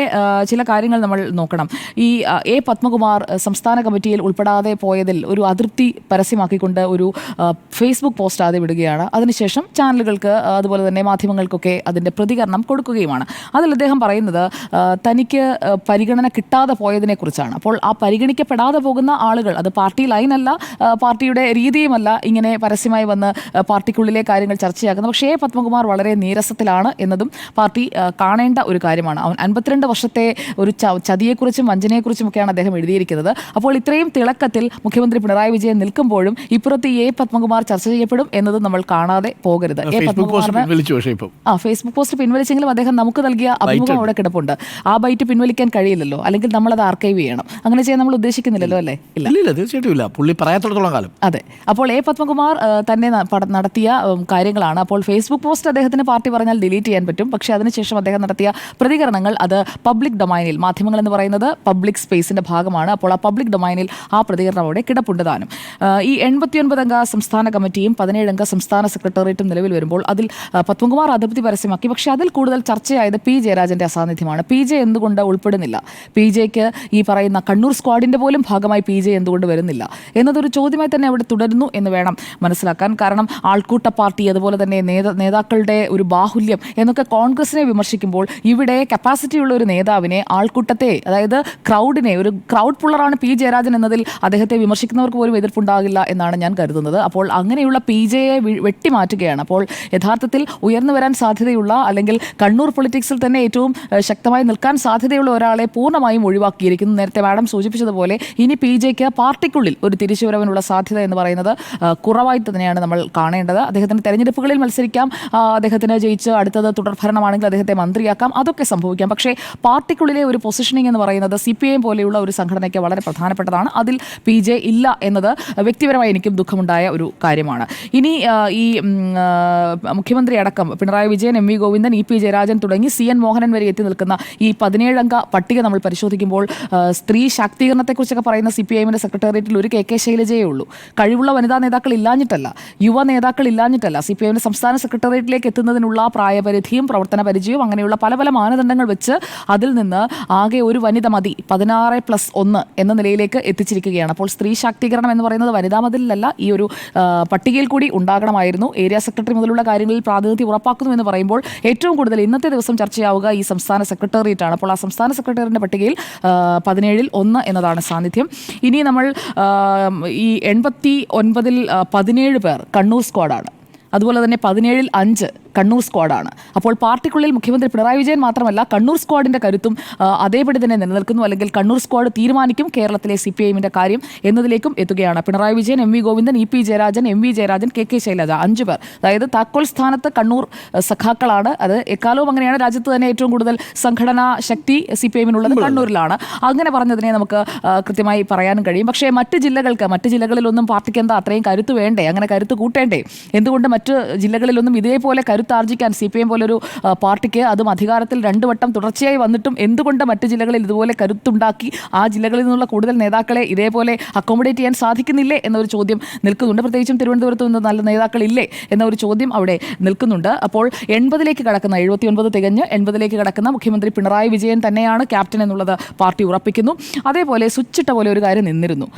ചില കാര്യങ്ങൾ നമ്മൾ നോക്കണം. ഈ എ പത്മകുമാർ സംസ്ഥാന കമ്മിറ്റിയിൽ ഉൾപ്പെടാതെ പോയതിൽ ഒരു അതൃപ്തി പരസ്യമാക്കിക്കൊണ്ട് ഒരു ഫേസ്ബുക്ക് പോസ്റ്റ് ആദ്യം വിടുകയാണ് അതിനുശേഷം ചാനലുകൾക്ക് അതുപോലെ തന്നെ മാധ്യമങ്ങൾക്കൊക്കെ അതിന്റെ പ്രതികരണം കൊടുക്കുകയുമാണ്. അതിൽ അദ്ദേഹം പറയുന്നത് തനിക്ക് പരിഗണന കിട്ടാതെ പോയതിനെക്കുറിച്ചാണ്. അപ്പോൾ ആ പരിഗണിക്കപ്പെടാതെ പോകുന്ന ആളുകൾ അത് പാർട്ടി ലൈനല്ല പാർട്ടിയുടെ രീതിയുമല്ല ഇങ്ങനെ പരസ്യമായി വന്ന് പാർട്ടിക്കുള്ളിലെ കാര്യങ്ങൾ ചർച്ചയാക്കുന്നത്. പക്ഷേ പത്മകുമാർ വളരെ നീരസത്തിലാണ് എന്നതും പാർട്ടി കാണേണ്ട ഒരു കാര്യമാണ്. അവൻ അൻപത്തിരണ്ട് വർഷത്തെ ഒരു ചതിയെക്കുറിച്ചും വഞ്ചനയെക്കുറിച്ചും ഒക്കെയാണ് അദ്ദേഹം എഴുതിയിരിക്കുന്നത്. അപ്പോൾ ഇത്രയും തിളക്കത്തിൽ മുഖ്യമന്ത്രി പിണറായി വിജയൻ നിൽക്കുമ്പോഴും ഇപ്പുറത്ത് എ പത്മകുമാർ ചർച്ച ചെയ്യപ്പെടും എന്നത് നമ്മൾ കാണാതെ പോകരുത്. എ പത്മകുമാറിന് ആ ഫേസ്ബുക്ക് പോസ്റ്റ് പിൻവലിച്ചെങ്കിലും അദ്ദേഹം നമുക്ക് നൽകിയ അഭിമുഖം അവിടെ കിടപ്പുണ്ട്. ആ ബൈറ്റ് പിൻവലിക്കാൻ കഴിയില്ലല്ലോ. അല്ലെങ്കിൽ നമ്മൾ അത് ആർക്കൈവ് ചെയ്യണം. അങ്ങനെ ചെയ്യാൻ നമ്മൾ ഉദ്ദേശിക്കുന്നില്ലല്ലോ അല്ലേ? ഇല്ല. ഇല്ല തീർച്ചയായിട്ടും ഇല്ല. പുള്ളി കാലം. അതെ. അപ്പോൾ എ പത്മകുമാർ തന്നെ നടത്തിയ കാര്യങ്ങളാണ്. അപ്പോൾ ഫേസ്ബുക്ക് പോസ്റ്റ് അദ്ദേഹത്തിന് പാർട്ടി പറഞ്ഞാൽ ഡിലീറ്റ് ചെയ്യാൻ പറ്റും. പക്ഷേ അതിനുശേഷം അദ്ദേഹം നടത്തിയ പ്രതികരണങ്ങൾ അത് പബ്ലിക് ഡൊമൈനിൽ മാധ്യമങ്ങൾ എന്ന് പറയുന്നത് പബ്ലിക് സ്പേസിന്റെ ഭാഗമാണ്. അപ്പോൾ ആ പബ്ലിക് ഡൊമൈനിൽ ആ പ്രതികരണം അവിടെ കിടപ്പുണ്ട് താനും. ഈ എൺപത്തിയൊൻപത് അംഗ സംസ്ഥാന കമ്മിറ്റിയും പതിനേഴ് അംഗ സംസ്ഥാന സെക്രട്ടേറിയറ്റും നിലവിൽ വരുമ്പോൾ അതിൽ പത്മകുമാർ അതിർത്തി പരസ്യമാക്കി. പക്ഷേ അതിൽ കൂടുതൽ ചർച്ചയായത് പി. ജയരാജന്റെ അസാന്നിധ്യമാണ്. പി. ജെ എന്തുകൊണ്ട് ഉൾപ്പെടുന്നില്ല? പി. ജെക്ക് ഈ പറയുന്ന കണ്ണൂർ സ്ക്വാഡിന്റെ പോലും ഭാഗമായി പി. ജെ എന്തുകൊണ്ട് വരുന്നില്ല? എന്നതൊരു ചോദ്യമായി തന്നെ അവിടെ തുടരുന്നു എന്ന് വേണം മനസ്സിലാക്കാൻ. കാരണം ആൾക്കൂട്ട പാർട്ടി അതുപോലെ തന്നെ നേതാക്കളുടെ ഒരു ബാഹുല്യം എന്നൊക്കെ കോൺഗ്രസിനെ വിമർശിക്കുമ്പോൾ ഇവിടെ കപ്പാസിറ്റി ഉള്ള ഒരു നേതാവിനെ ആൾക്കൂട്ടത്തെ അതായത് ക്രൗഡിനെ ഒരു ക്രൗഡ് പുള്ളറാണ് പി. ജയരാജൻ എന്നതിൽ അദ്ദേഹത്തെ വിമർശിക്കുന്നവർക്ക് പോലും എതിർപ്പുണ്ടാകില്ല എന്നാണ് ഞാൻ കരുതുന്നത്. അപ്പോൾ അങ്ങനെയുള്ള പി ജെയെ വെട്ടിമാറ്റുകയാണ്. അപ്പോൾ യഥാർത്ഥത്തിൽ ഉയർന്നു വരാൻ സാധ്യതയുള്ള അല്ലെങ്കിൽ കണ്ണൂർ പൊളിറ്റിക്സിൽ തന്നെ ഏറ്റവും ശക്തമായി നിൽക്കാൻ സാധ്യതയുള്ള ഒരാളെ പൂർണമായും ഒഴിവാക്കിയിരിക്കുന്നു. നേരത്തെ മാഡം സൂചിപ്പിച്ചതുപോലെ ഇനി പി ജെക്ക് പാർട്ടിക്കുള്ളിൽ ഒരു തിരിച്ചുവരവിനുള്ള സാധ്യത എന്ന് പറയുന്നത് കുറവായി തന്നെയാണ് നമ്മൾ കാണേണ്ടത്. അദ്ദേഹത്തിന് തെരഞ്ഞെടുപ്പുകളിൽ മത്സരിക്കാം. അദ്ദേഹത്തിന് ജയിച്ച് അടുത്തത് തുടർഭരണമാണെങ്കിൽ അദ്ദേഹത്തെ മന്ത്രിയാക്കാം. അതൊക്കെ സംഭവിക്കാം. പക്ഷേ പാർട്ടിക്കുള്ളിലെ ഒരു പൊസിഷനിങ് എന്ന് പറയുന്നത് സി പി ഐ പോലെയുള്ള ഒരു സംഘടനയ്ക്ക് വളരെ പ്രധാനപ്പെട്ടതാണ്. അതിൽ പി ജെ ഇല്ല എന്നത് വ്യക്തിപരമായി എനിക്കും ദുഃഖമുണ്ടായ ഒരു കാര്യമാണ്. ഇനി ഈ മുഖ്യമന്ത്രി അടക്കം Pinarayi Vijayan M V Govindan E P Jayarajan തുടങ്ങി സി എൻ മോഹനൻ വരെ എത്തി നിൽക്കുന്ന ഈ പതിനേഴംഗ പട്ടിക നമ്മൾ പരിശോധിക്കുമ്പോൾ സ്ത്രീ ശാക്തീകരണത്തെക്കുറിച്ചൊക്കെ പറയുന്ന സി പി ഐഎമ്മിന്റെ സെക്രട്ടേറിയറ്റിൽ ഒരു കെ കെ ശൈലജയേ ഉള്ളൂ. കഴിവുള്ള വനിതാ നേതാക്കൾ ഇല്ലാഞ്ഞിട്ടല്ല യുവ നേതാക്കൾ ഇല്ലാഞ്ഞിട്ടല്ല സി പി ഐഎമ്മിന്റെ സംസ്ഥാന സെക്രട്ടേറിയറ്റിലേക്ക് എത്തുന്നതിനുള്ള പ്രായപരിധിയും പ്രവർത്തന പരിചയവും അങ്ങനെയുള്ള പല പല മാനദണ്ഡങ്ങൾ വെച്ച് അതിൽ നിന്ന് ആകെ ഒരു വനിത മതി പതിനാറ് പ്ലസ് ഒന്ന് എന്ന നിലയിലേക്ക് എത്തിച്ചിരിക്കുകയാണ്. അപ്പോൾ സ്ത്രീ ശാക്തീകരണം എന്ന് പറയുന്നത് വനിതാ മതിലല്ല ഈ ഒരു പട്ടികയിൽ കൂടി ഉണ്ടാകണമായിരുന്നു. ഏരിയ സെക്രട്ടറി മുതലുള്ള കാര്യങ്ങളിൽ പ്രാതിനിധ്യം ഉറപ്പാക്കുന്നു എന്ന് പറയുമ്പോൾ ഏറ്റവും കൂടുതൽ ഇന്നത്തെ ദിവസം ചർച്ചയാവുക ഈ സംസ്ഥാന സെക്രട്ടേറിയറ്റ് ആണ് അപ്പോൾ ആ സംസ്ഥാന സെക്രട്ടേറിയറ്റിന്റെ പട്ടികയിൽ പതിനേഴിൽ ഒന്ന് എന്നതാണ് സാന്നിധ്യം. ഇനി നമ്മൾ ഈ എൺപത്തി ഒൻപതിൽ പതിനേഴ് പേർ കണ്ണൂർ സ്ക്വാഡാണ്. അതുപോലെ തന്നെ പതിനേഴിൽ അഞ്ച് കണ്ണൂർ സ്ക്വാഡാണ്. അപ്പോൾ പാർട്ടിക്കുള്ളിൽ മുഖ്യമന്ത്രി പിണറായി വിജയൻ മാത്രമല്ല കണ്ണൂർ സ്ക്വാഡിന്റെ കരുത്തും അതേപടി തന്നെ നിലനിൽക്കുന്നു. അല്ലെങ്കിൽ കണ്ണൂർ സ്ക്വാഡ് തീരുമാനിക്കും കേരളത്തിലെ സി പി ഐഎമ്മിന്റെ കാര്യം എന്നതിലേക്കും എത്തുകയാണ്. Pinarayi Vijayan M V Govindan E P Jayarajan M V Jayarajan K K Shailaja അഞ്ചു പേർ. അതായത് താക്കോൽ സ്ഥാനത്ത് കണ്ണൂർ സഖാക്കളാണ്. അത് എക്കാലവും അങ്ങനെയാണ്. രാജ്യത്ത് തന്നെ ഏറ്റവും കൂടുതൽ സംഘടനാ ശക്തി സി പി എമ്മിനുള്ളത് കണ്ണൂരിലാണ്. അങ്ങനെ പറഞ്ഞതിനെ നമുക്ക് കൃത്യമായി പറയാനും കഴിയും. പക്ഷേ മറ്റ് ജില്ലകൾക്ക് മറ്റ് ജില്ലകളിലൊന്നും പാർട്ടിക്ക് എന്താ അത്രയും കരുത്ത് വേണ്ടേ? അങ്ങനെ കരുത്ത് കൂട്ടേണ്ടേ? എന്തുകൊണ്ട് മറ്റ് ജില്ലകളിലൊന്നും ഇതേപോലെ കരുത്താർജിക്കാൻ സി പി എം പോലൊരു പാർട്ടിക്ക് അതും അധികാരത്തിൽ രണ്ടു വട്ടം തുടർച്ചയായി വന്നിട്ടും എന്തുകൊണ്ട് മറ്റ് ജില്ലകളിൽ ഇതുപോലെ കരുത്തുണ്ടാക്കി ആ ജില്ലകളിൽ നിന്നുള്ള കൂടുതൽ നേതാക്കളെ ഇതേപോലെ അക്കോമഡേറ്റ് ചെയ്യാൻ സാധിക്കുന്നില്ലേ എന്നൊരു ചോദ്യം നിൽക്കുന്നുണ്ട്. പ്രത്യേകിച്ചും തിരുവനന്തപുരത്ത് നിന്ന് നല്ല നേതാക്കളില്ലേ എന്ന ഒരു ചോദ്യം അവിടെ നിൽക്കുന്നുണ്ട്. അപ്പോൾ എൺപതിലേക്ക് കടക്കുന്ന എഴുപത്തി ഒൻപത് തികഞ്ഞ് എൺപതിലേക്ക് കടക്കുന്ന മുഖ്യമന്ത്രി പിണറായി വിജയൻ തന്നെയാണ് ക്യാപ്റ്റൻ എന്നുള്ളത് പാർട്ടി ഉറപ്പിക്കുന്നു. അതേപോലെ സ്വിച്ചിട്ട പോലെ ഒരു കാര്യം നിന്നിരുന്നു.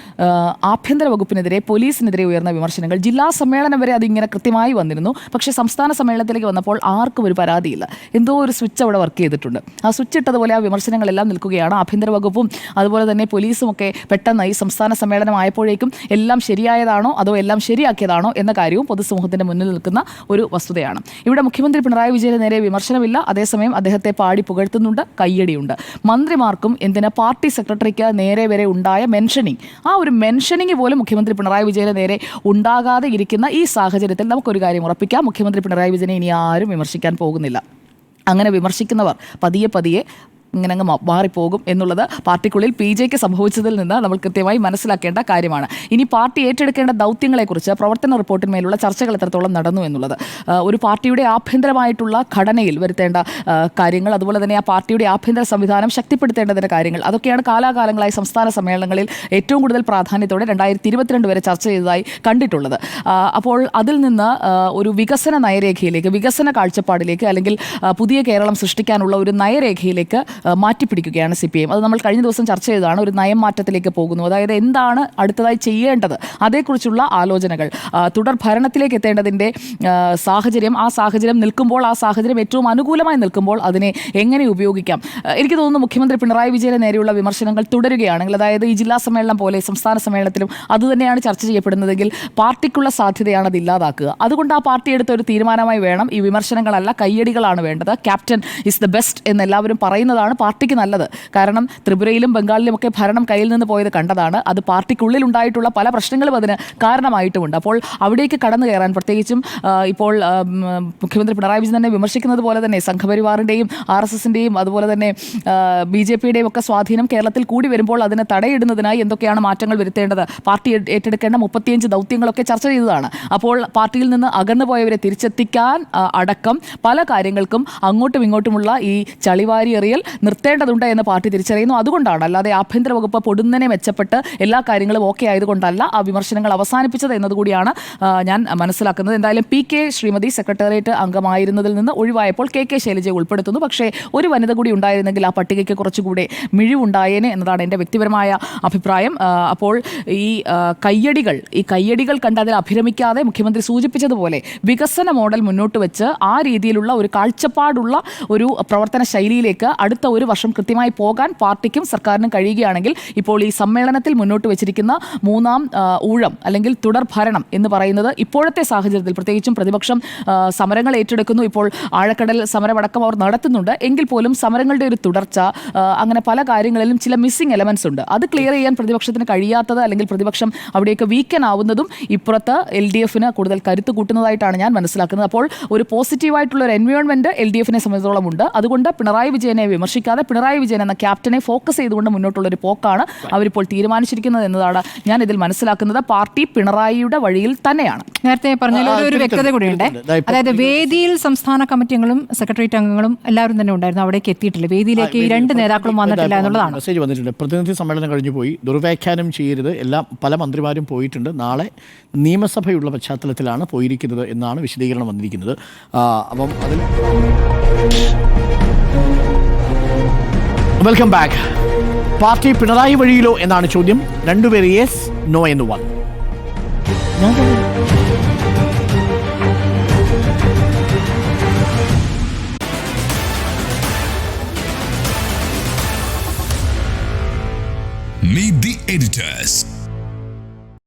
ആഭ്യന്തര വകുപ്പിനെതിരെ പോലീസിനെതിരെ ഉയർന്ന വിമർശനങ്ങൾ. ജില്ലാ സമ്മേളനം വരെ അതിങ്ങനെ കൃത്യമായി വന്നിരുന്നു. പക്ഷേ സംസ്ഥാന സമ്മേളനത്തിലേക്ക് വന്നപ്പോൾ ആർക്കും ഒരു പരാതിയില്ല. എന്തോ ഒരു സ്വിച്ച് അവിടെ വർക്ക് ചെയ്തിട്ടുണ്ട്. ആ സ്വിച്ച് ഇട്ടതുപോലെ ആ വിമർശനങ്ങളെല്ലാം നിൽക്കുകയാണ്. ആഭ്യന്തര വകുപ്പും അതുപോലെ തന്നെ പോലീസും ഒക്കെ പെട്ടെന്ന് ഈ സംസ്ഥാന സമ്മേളനം ആയപ്പോഴേക്കും എല്ലാം ശരിയായതാണോ അതോ എല്ലാം ശരിയാക്കിയതാണോ എന്ന കാര്യവും പൊതുസമൂഹത്തിന്റെ മുന്നിൽ നിൽക്കുന്ന ഒരു വസ്തുതയാണ്. ഇവിടെ മുഖ്യമന്ത്രി പിണറായി വിജയന് നേരെ വിമർശനമില്ല. അതേസമയം അദ്ദേഹത്തെ പാടി പുകഴ്ത്തുന്നുണ്ട്. കയ്യടിയുണ്ട്. മന്ത്രിമാർക്കും എന്തിനാ പാർട്ടി സെക്രട്ടറിക്ക് നേരെ വരെ ഉണ്ടായ മെൻഷനിങ് ആ ഒരു മെൻഷനിങ് പോലും മുഖ്യമന്ത്രി പിണറായി വിജയന് നേരെ ഉണ്ടാകാതെ ഇരിക്കുന്ന ഈ സാഹചര്യത്തിൽ നമുക്കൊരു കാര്യം ഉറപ്പിക്കാം. മുഖ്യമന്ത്രി പിണറായി വിജയനെ ഇനി ആരും വിമർശിക്കാൻ പോകുന്നില്ല. അങ്ങനെ വിമർശിക്കുന്നവർ പതിയെ പതിയെ ഇങ്ങനെ അങ്ങ് മാറിപ്പോകും എന്നുള്ളത് പാർട്ടിക്കുള്ളിൽ പി ജെക്ക് സംഭവിച്ചതിൽ നിന്ന് നമ്മൾ കൃത്യമായി മനസ്സിലാക്കേണ്ട കാര്യമാണ്. ഇനി പാർട്ടി ഏറ്റെടുക്കേണ്ട ദൗത്യങ്ങളെക്കുറിച്ച് പ്രവർത്തന റിപ്പോർട്ടിന്മേലുള്ള ചർച്ചകൾ എത്രത്തോളം നടന്നു എന്നുള്ളത് ഒരു പാർട്ടിയുടെ ആഭ്യന്തരമായിട്ടുള്ള ഘടനയിൽ വരുത്തേണ്ട കാര്യങ്ങൾ അതുപോലെ തന്നെ ആ പാർട്ടിയുടെ ആഭ്യന്തര സംവിധാനം ശക്തിപ്പെടുത്തേണ്ടതിന്റെ കാര്യങ്ങൾ അതൊക്കെയാണ് കാലാകാലങ്ങളായി സംസ്ഥാന സമ്മേളനങ്ങളിൽ ഏറ്റവും കൂടുതൽ പ്രാധാന്യത്തോടെ രണ്ടായിരത്തി ഇരുപത്തിരണ്ട് വരെ ചർച്ച ചെയ്തതായി കണ്ടിട്ടുള്ളത്. അപ്പോൾ അതിൽ നിന്ന് ഒരു വികസന നയരേഖയിലേക്ക് വികസന കാഴ്ചപ്പാടിലേക്ക് അല്ലെങ്കിൽ പുതിയ കേരളം സൃഷ്ടിക്കാനുള്ള ഒരു നയരേഖയിലേക്ക് മാറ്റിപ്പിടിക്കുകയാണ് സി പി എം. അത് നമ്മൾ കഴിഞ്ഞ ദിവസം ചർച്ച ചെയ്തതാണ് ഒരു നയം മാറ്റത്തിലേക്ക് പോകുന്നു. അതായത് എന്താണ് അടുത്തതായി ചെയ്യേണ്ടത്? അതേക്കുറിച്ചുള്ള ആലോചനകൾ. തുടർ ഭരണത്തിലേക്ക് എത്തേണ്ടതിന്റെ സാഹചര്യം ആ സാഹചര്യം നിൽക്കുമ്പോൾ ആ സാഹചര്യം ഏറ്റവും അനുകൂലമായി നിൽക്കുമ്പോൾ അതിനെ എങ്ങനെ ഉപയോഗിക്കാം? എനിക്ക് തോന്നുന്നു മുഖ്യമന്ത്രി പിണറായി വിജയനെ നേരെയുള്ള വിമർശനങ്ങൾ തുടരുകയാണെങ്കിൽ അതായത് ഈ ജില്ലാ സമ്മേളനം പോലെ സംസ്ഥാന സമ്മേളനത്തിലും അതുതന്നെയാണ് ചർച്ച ചെയ്യപ്പെടുന്നതെങ്കിൽ പാർട്ടിക്കുള്ള സാധ്യതയാണ് അത് ഇല്ലാതാക്കുക. അതുകൊണ്ട് ആ പാർട്ടി എടുത്ത ഒരു തീരുമാനമായി വേണം. ഈ വിമർശനങ്ങളല്ല കയ്യടികളാണ് വേണ്ടത്. ക്യാപ്റ്റൻ ഇസ് ദ ബെസ്റ്റ് എന്ന് എല്ലാവരും പറയുന്നതാണ് പാർട്ടിക്ക് നല്ലത്. കാരണം ത്രിപുരയിലും ബംഗാളിലും ഒക്കെ ഭരണം കയ്യിൽ നിന്ന് പോയത് കണ്ടതാണ്. അത് പാർട്ടിക്കുള്ളിൽ ഉണ്ടായിട്ടുള്ള പല പ്രശ്നങ്ങളും അതിന് കാരണമായിട്ടുമുണ്ട്. അപ്പോൾ അവിടേക്ക് കടന്നു കയറാൻ പ്രത്യേകിച്ചും ഇപ്പോൾ മുഖ്യമന്ത്രി പിണറായി വിജയൻ തന്നെ വിമർശിക്കുന്നത് പോലെ തന്നെ സംഘപരിവാറിന്റെയും ആർ എസ് എസിന്റെയും അതുപോലെ തന്നെ ബി ജെ പിയുടെയും ഒക്കെ സ്വാധീനം കേരളത്തിൽ കൂടി വരുമ്പോൾ അതിനെ തടയിടുന്നതിനായി എന്തൊക്കെയാണ് മാറ്റങ്ങൾ വരുത്തേണ്ടത്? പാർട്ടി ഏറ്റെടുക്കേണ്ട മുപ്പത്തിയഞ്ച് ദൗത്യങ്ങളൊക്കെ ചർച്ച ചെയ്തതാണ്. അപ്പോൾ പാർട്ടിയിൽ നിന്ന് അകന്നു പോയവരെ തിരിച്ചെത്തിക്കാൻ അടക്കം പല കാര്യങ്ങൾക്കും അങ്ങോട്ടും ഇങ്ങോട്ടുമുള്ള ഈ ചളിവാരി എറിയൽ നിർത്തേണ്ടതുണ്ട് എന്ന് പാർട്ടി തിരിച്ചറിയുന്നു. അതുകൊണ്ടാണ് അല്ലാതെ ആഭ്യന്തര വകുപ്പ് പൊടുന്നനെ മെച്ചപ്പെട്ട് എല്ലാ കാര്യങ്ങളും ഓക്കെ ആയതുകൊണ്ടല്ല ആ വിമർശനങ്ങൾ അവസാനിപ്പിച്ചത് എന്നതുകൂടിയാണ് ഞാൻ മനസ്സിലാക്കുന്നത്. എന്തായാലും പി കെ ശ്രീമതി സെക്രട്ടേറിയറ്റ് അംഗമായിരുന്നതിൽ നിന്ന് ഒഴിവായപ്പോൾ കെ കെ ശൈലജയെ ഉൾപ്പെടുത്തുന്നു. പക്ഷേ ഒരു വനിത കൂടി ഉണ്ടായിരുന്നെങ്കിൽ ആ പട്ടികയ്ക്ക് കുറച്ചുകൂടെ മിഴിവുണ്ടായേനെ എന്നതാണ് എന്റെ വ്യക്തിപരമായ അഭിപ്രായം. അപ്പോൾ ഈ കയ്യടികൾ ഈ കയ്യടികൾ കണ്ട് അതിൽ അഭിരമിക്കാതെ മുഖ്യമന്ത്രി സൂചിപ്പിച്ചതുപോലെ വികസന മോഡൽ മുന്നോട്ട് വെച്ച് ആ രീതിയിലുള്ള ഒരു കാഴ്ചപ്പാടുള്ള ഒരു പ്രവർത്തന ശൈലിയിലേക്ക് അടുത്ത ഒരു വർഷം കൃത്യമായി പോകാൻ പാർട്ടിക്കും സർക്കാരിനും കഴിയുകയാണെങ്കിൽ ഇപ്പോൾ ഈ സമ്മേളനത്തിൽ മുന്നോട്ട് വെച്ചിരിക്കുന്ന മൂന്നാം ഊഴം അല്ലെങ്കിൽ തുടർ ഭരണം എന്ന് പറയുന്നത് ഇപ്പോഴത്തെ സാഹചര്യത്തിൽ പ്രത്യേകിച്ചും പ്രതിപക്ഷം സമരങ്ങൾ ഏറ്റെടുക്കുന്നു. ഇപ്പോൾ ആഴക്കടൽ സമരമടക്കം അവർ നടത്തുന്നുണ്ട്. എങ്കിൽ പോലും സമരങ്ങളുടെ ഒരു തുടർച്ച അങ്ങനെ പല കാര്യങ്ങളിലും ചില മിസ്സിംഗ് എലമെന്റ്സ് ഉണ്ട്. അത് ക്ലിയർ ചെയ്യാൻ പ്രതിപക്ഷത്തിന് കഴിയാത്തത് അല്ലെങ്കിൽ പ്രതിപക്ഷം അവിടെയൊക്കെ വീക്കൻ ആവുന്നതും ഇപ്പുറത്ത് എൽ ഡി എഫിന് കൂടുതൽ കരുത്ത് കൂട്ടുന്നതായിട്ടാണ് ഞാൻ മനസ്സിലാക്കുന്നത്. അപ്പോൾ ഒരു പോസിറ്റീവായിട്ടുള്ള ഒരു എൻവയോൺമെന്റ് എൽ ഡി എഫിനെ സംബന്ധിച്ചോളം ഉണ്ട്. അതുകൊണ്ട് പിണറായി വിജയനെ വിമർശിക്കാതെ പിണറായി വിജയൻ എന്ന ക്യാപ്റ്റനെ ഫോക്കസ് ചെയ്തുകൊണ്ട് മുന്നോട്ടുള്ള ഒരു പോക്കാണ് അവരിപ്പോൾ തീരുമാനിച്ചിരിക്കുന്നത് എന്നതാണ് ഞാൻ ഇതിൽ മനസ്സിലാക്കുന്നത്. പാർട്ടി പിണറായിയുടെ വഴിയിൽ തന്നെയാണ്. നേരത്തെ പറഞ്ഞ ഒരു വ്യക്തത കൂടിയുണ്ട്. അതായത് വേദിയിൽ സംസ്ഥാന കമ്മിറ്റികളും സെക്രട്ടേറിയറ്റ് അംഗങ്ങളും എല്ലാവരും തന്നെ ഉണ്ടായിരുന്നു. അവിടേക്ക് എത്തിയിട്ടില്ല. വേദിയിലേക്ക് ഈ രണ്ട് നേതാക്കളും വന്നിട്ടില്ല എന്നുള്ളതാണ്. മെസ്സേജ് വന്നിട്ടുണ്ട്. പ്രതിനിധി സമ്മേളനം കഴിഞ്ഞു പോയി. ദുർവ്യാഖ്യാനം ചെയ്യരുത്. എല്ലാം പല മന്ത്രിമാരും പോയിട്ടുണ്ട്. നാളെ നിയമസഭയുള്ള പശ്ചാത്തലത്തിലാണ് പോയിരിക്കുന്നത് എന്നാണ് വിശദീകരണം വന്നിരിക്കുന്നത്. അപ്പം അതിൽ വെൽക്കം ബാക്ക് പാർട്ടി പിണറായി വഴിയിലോ എന്നാണ് ചോദ്യം. രണ്ടുപേർ യെസ് നോ എന്ന് വന്നു. Meet the editors.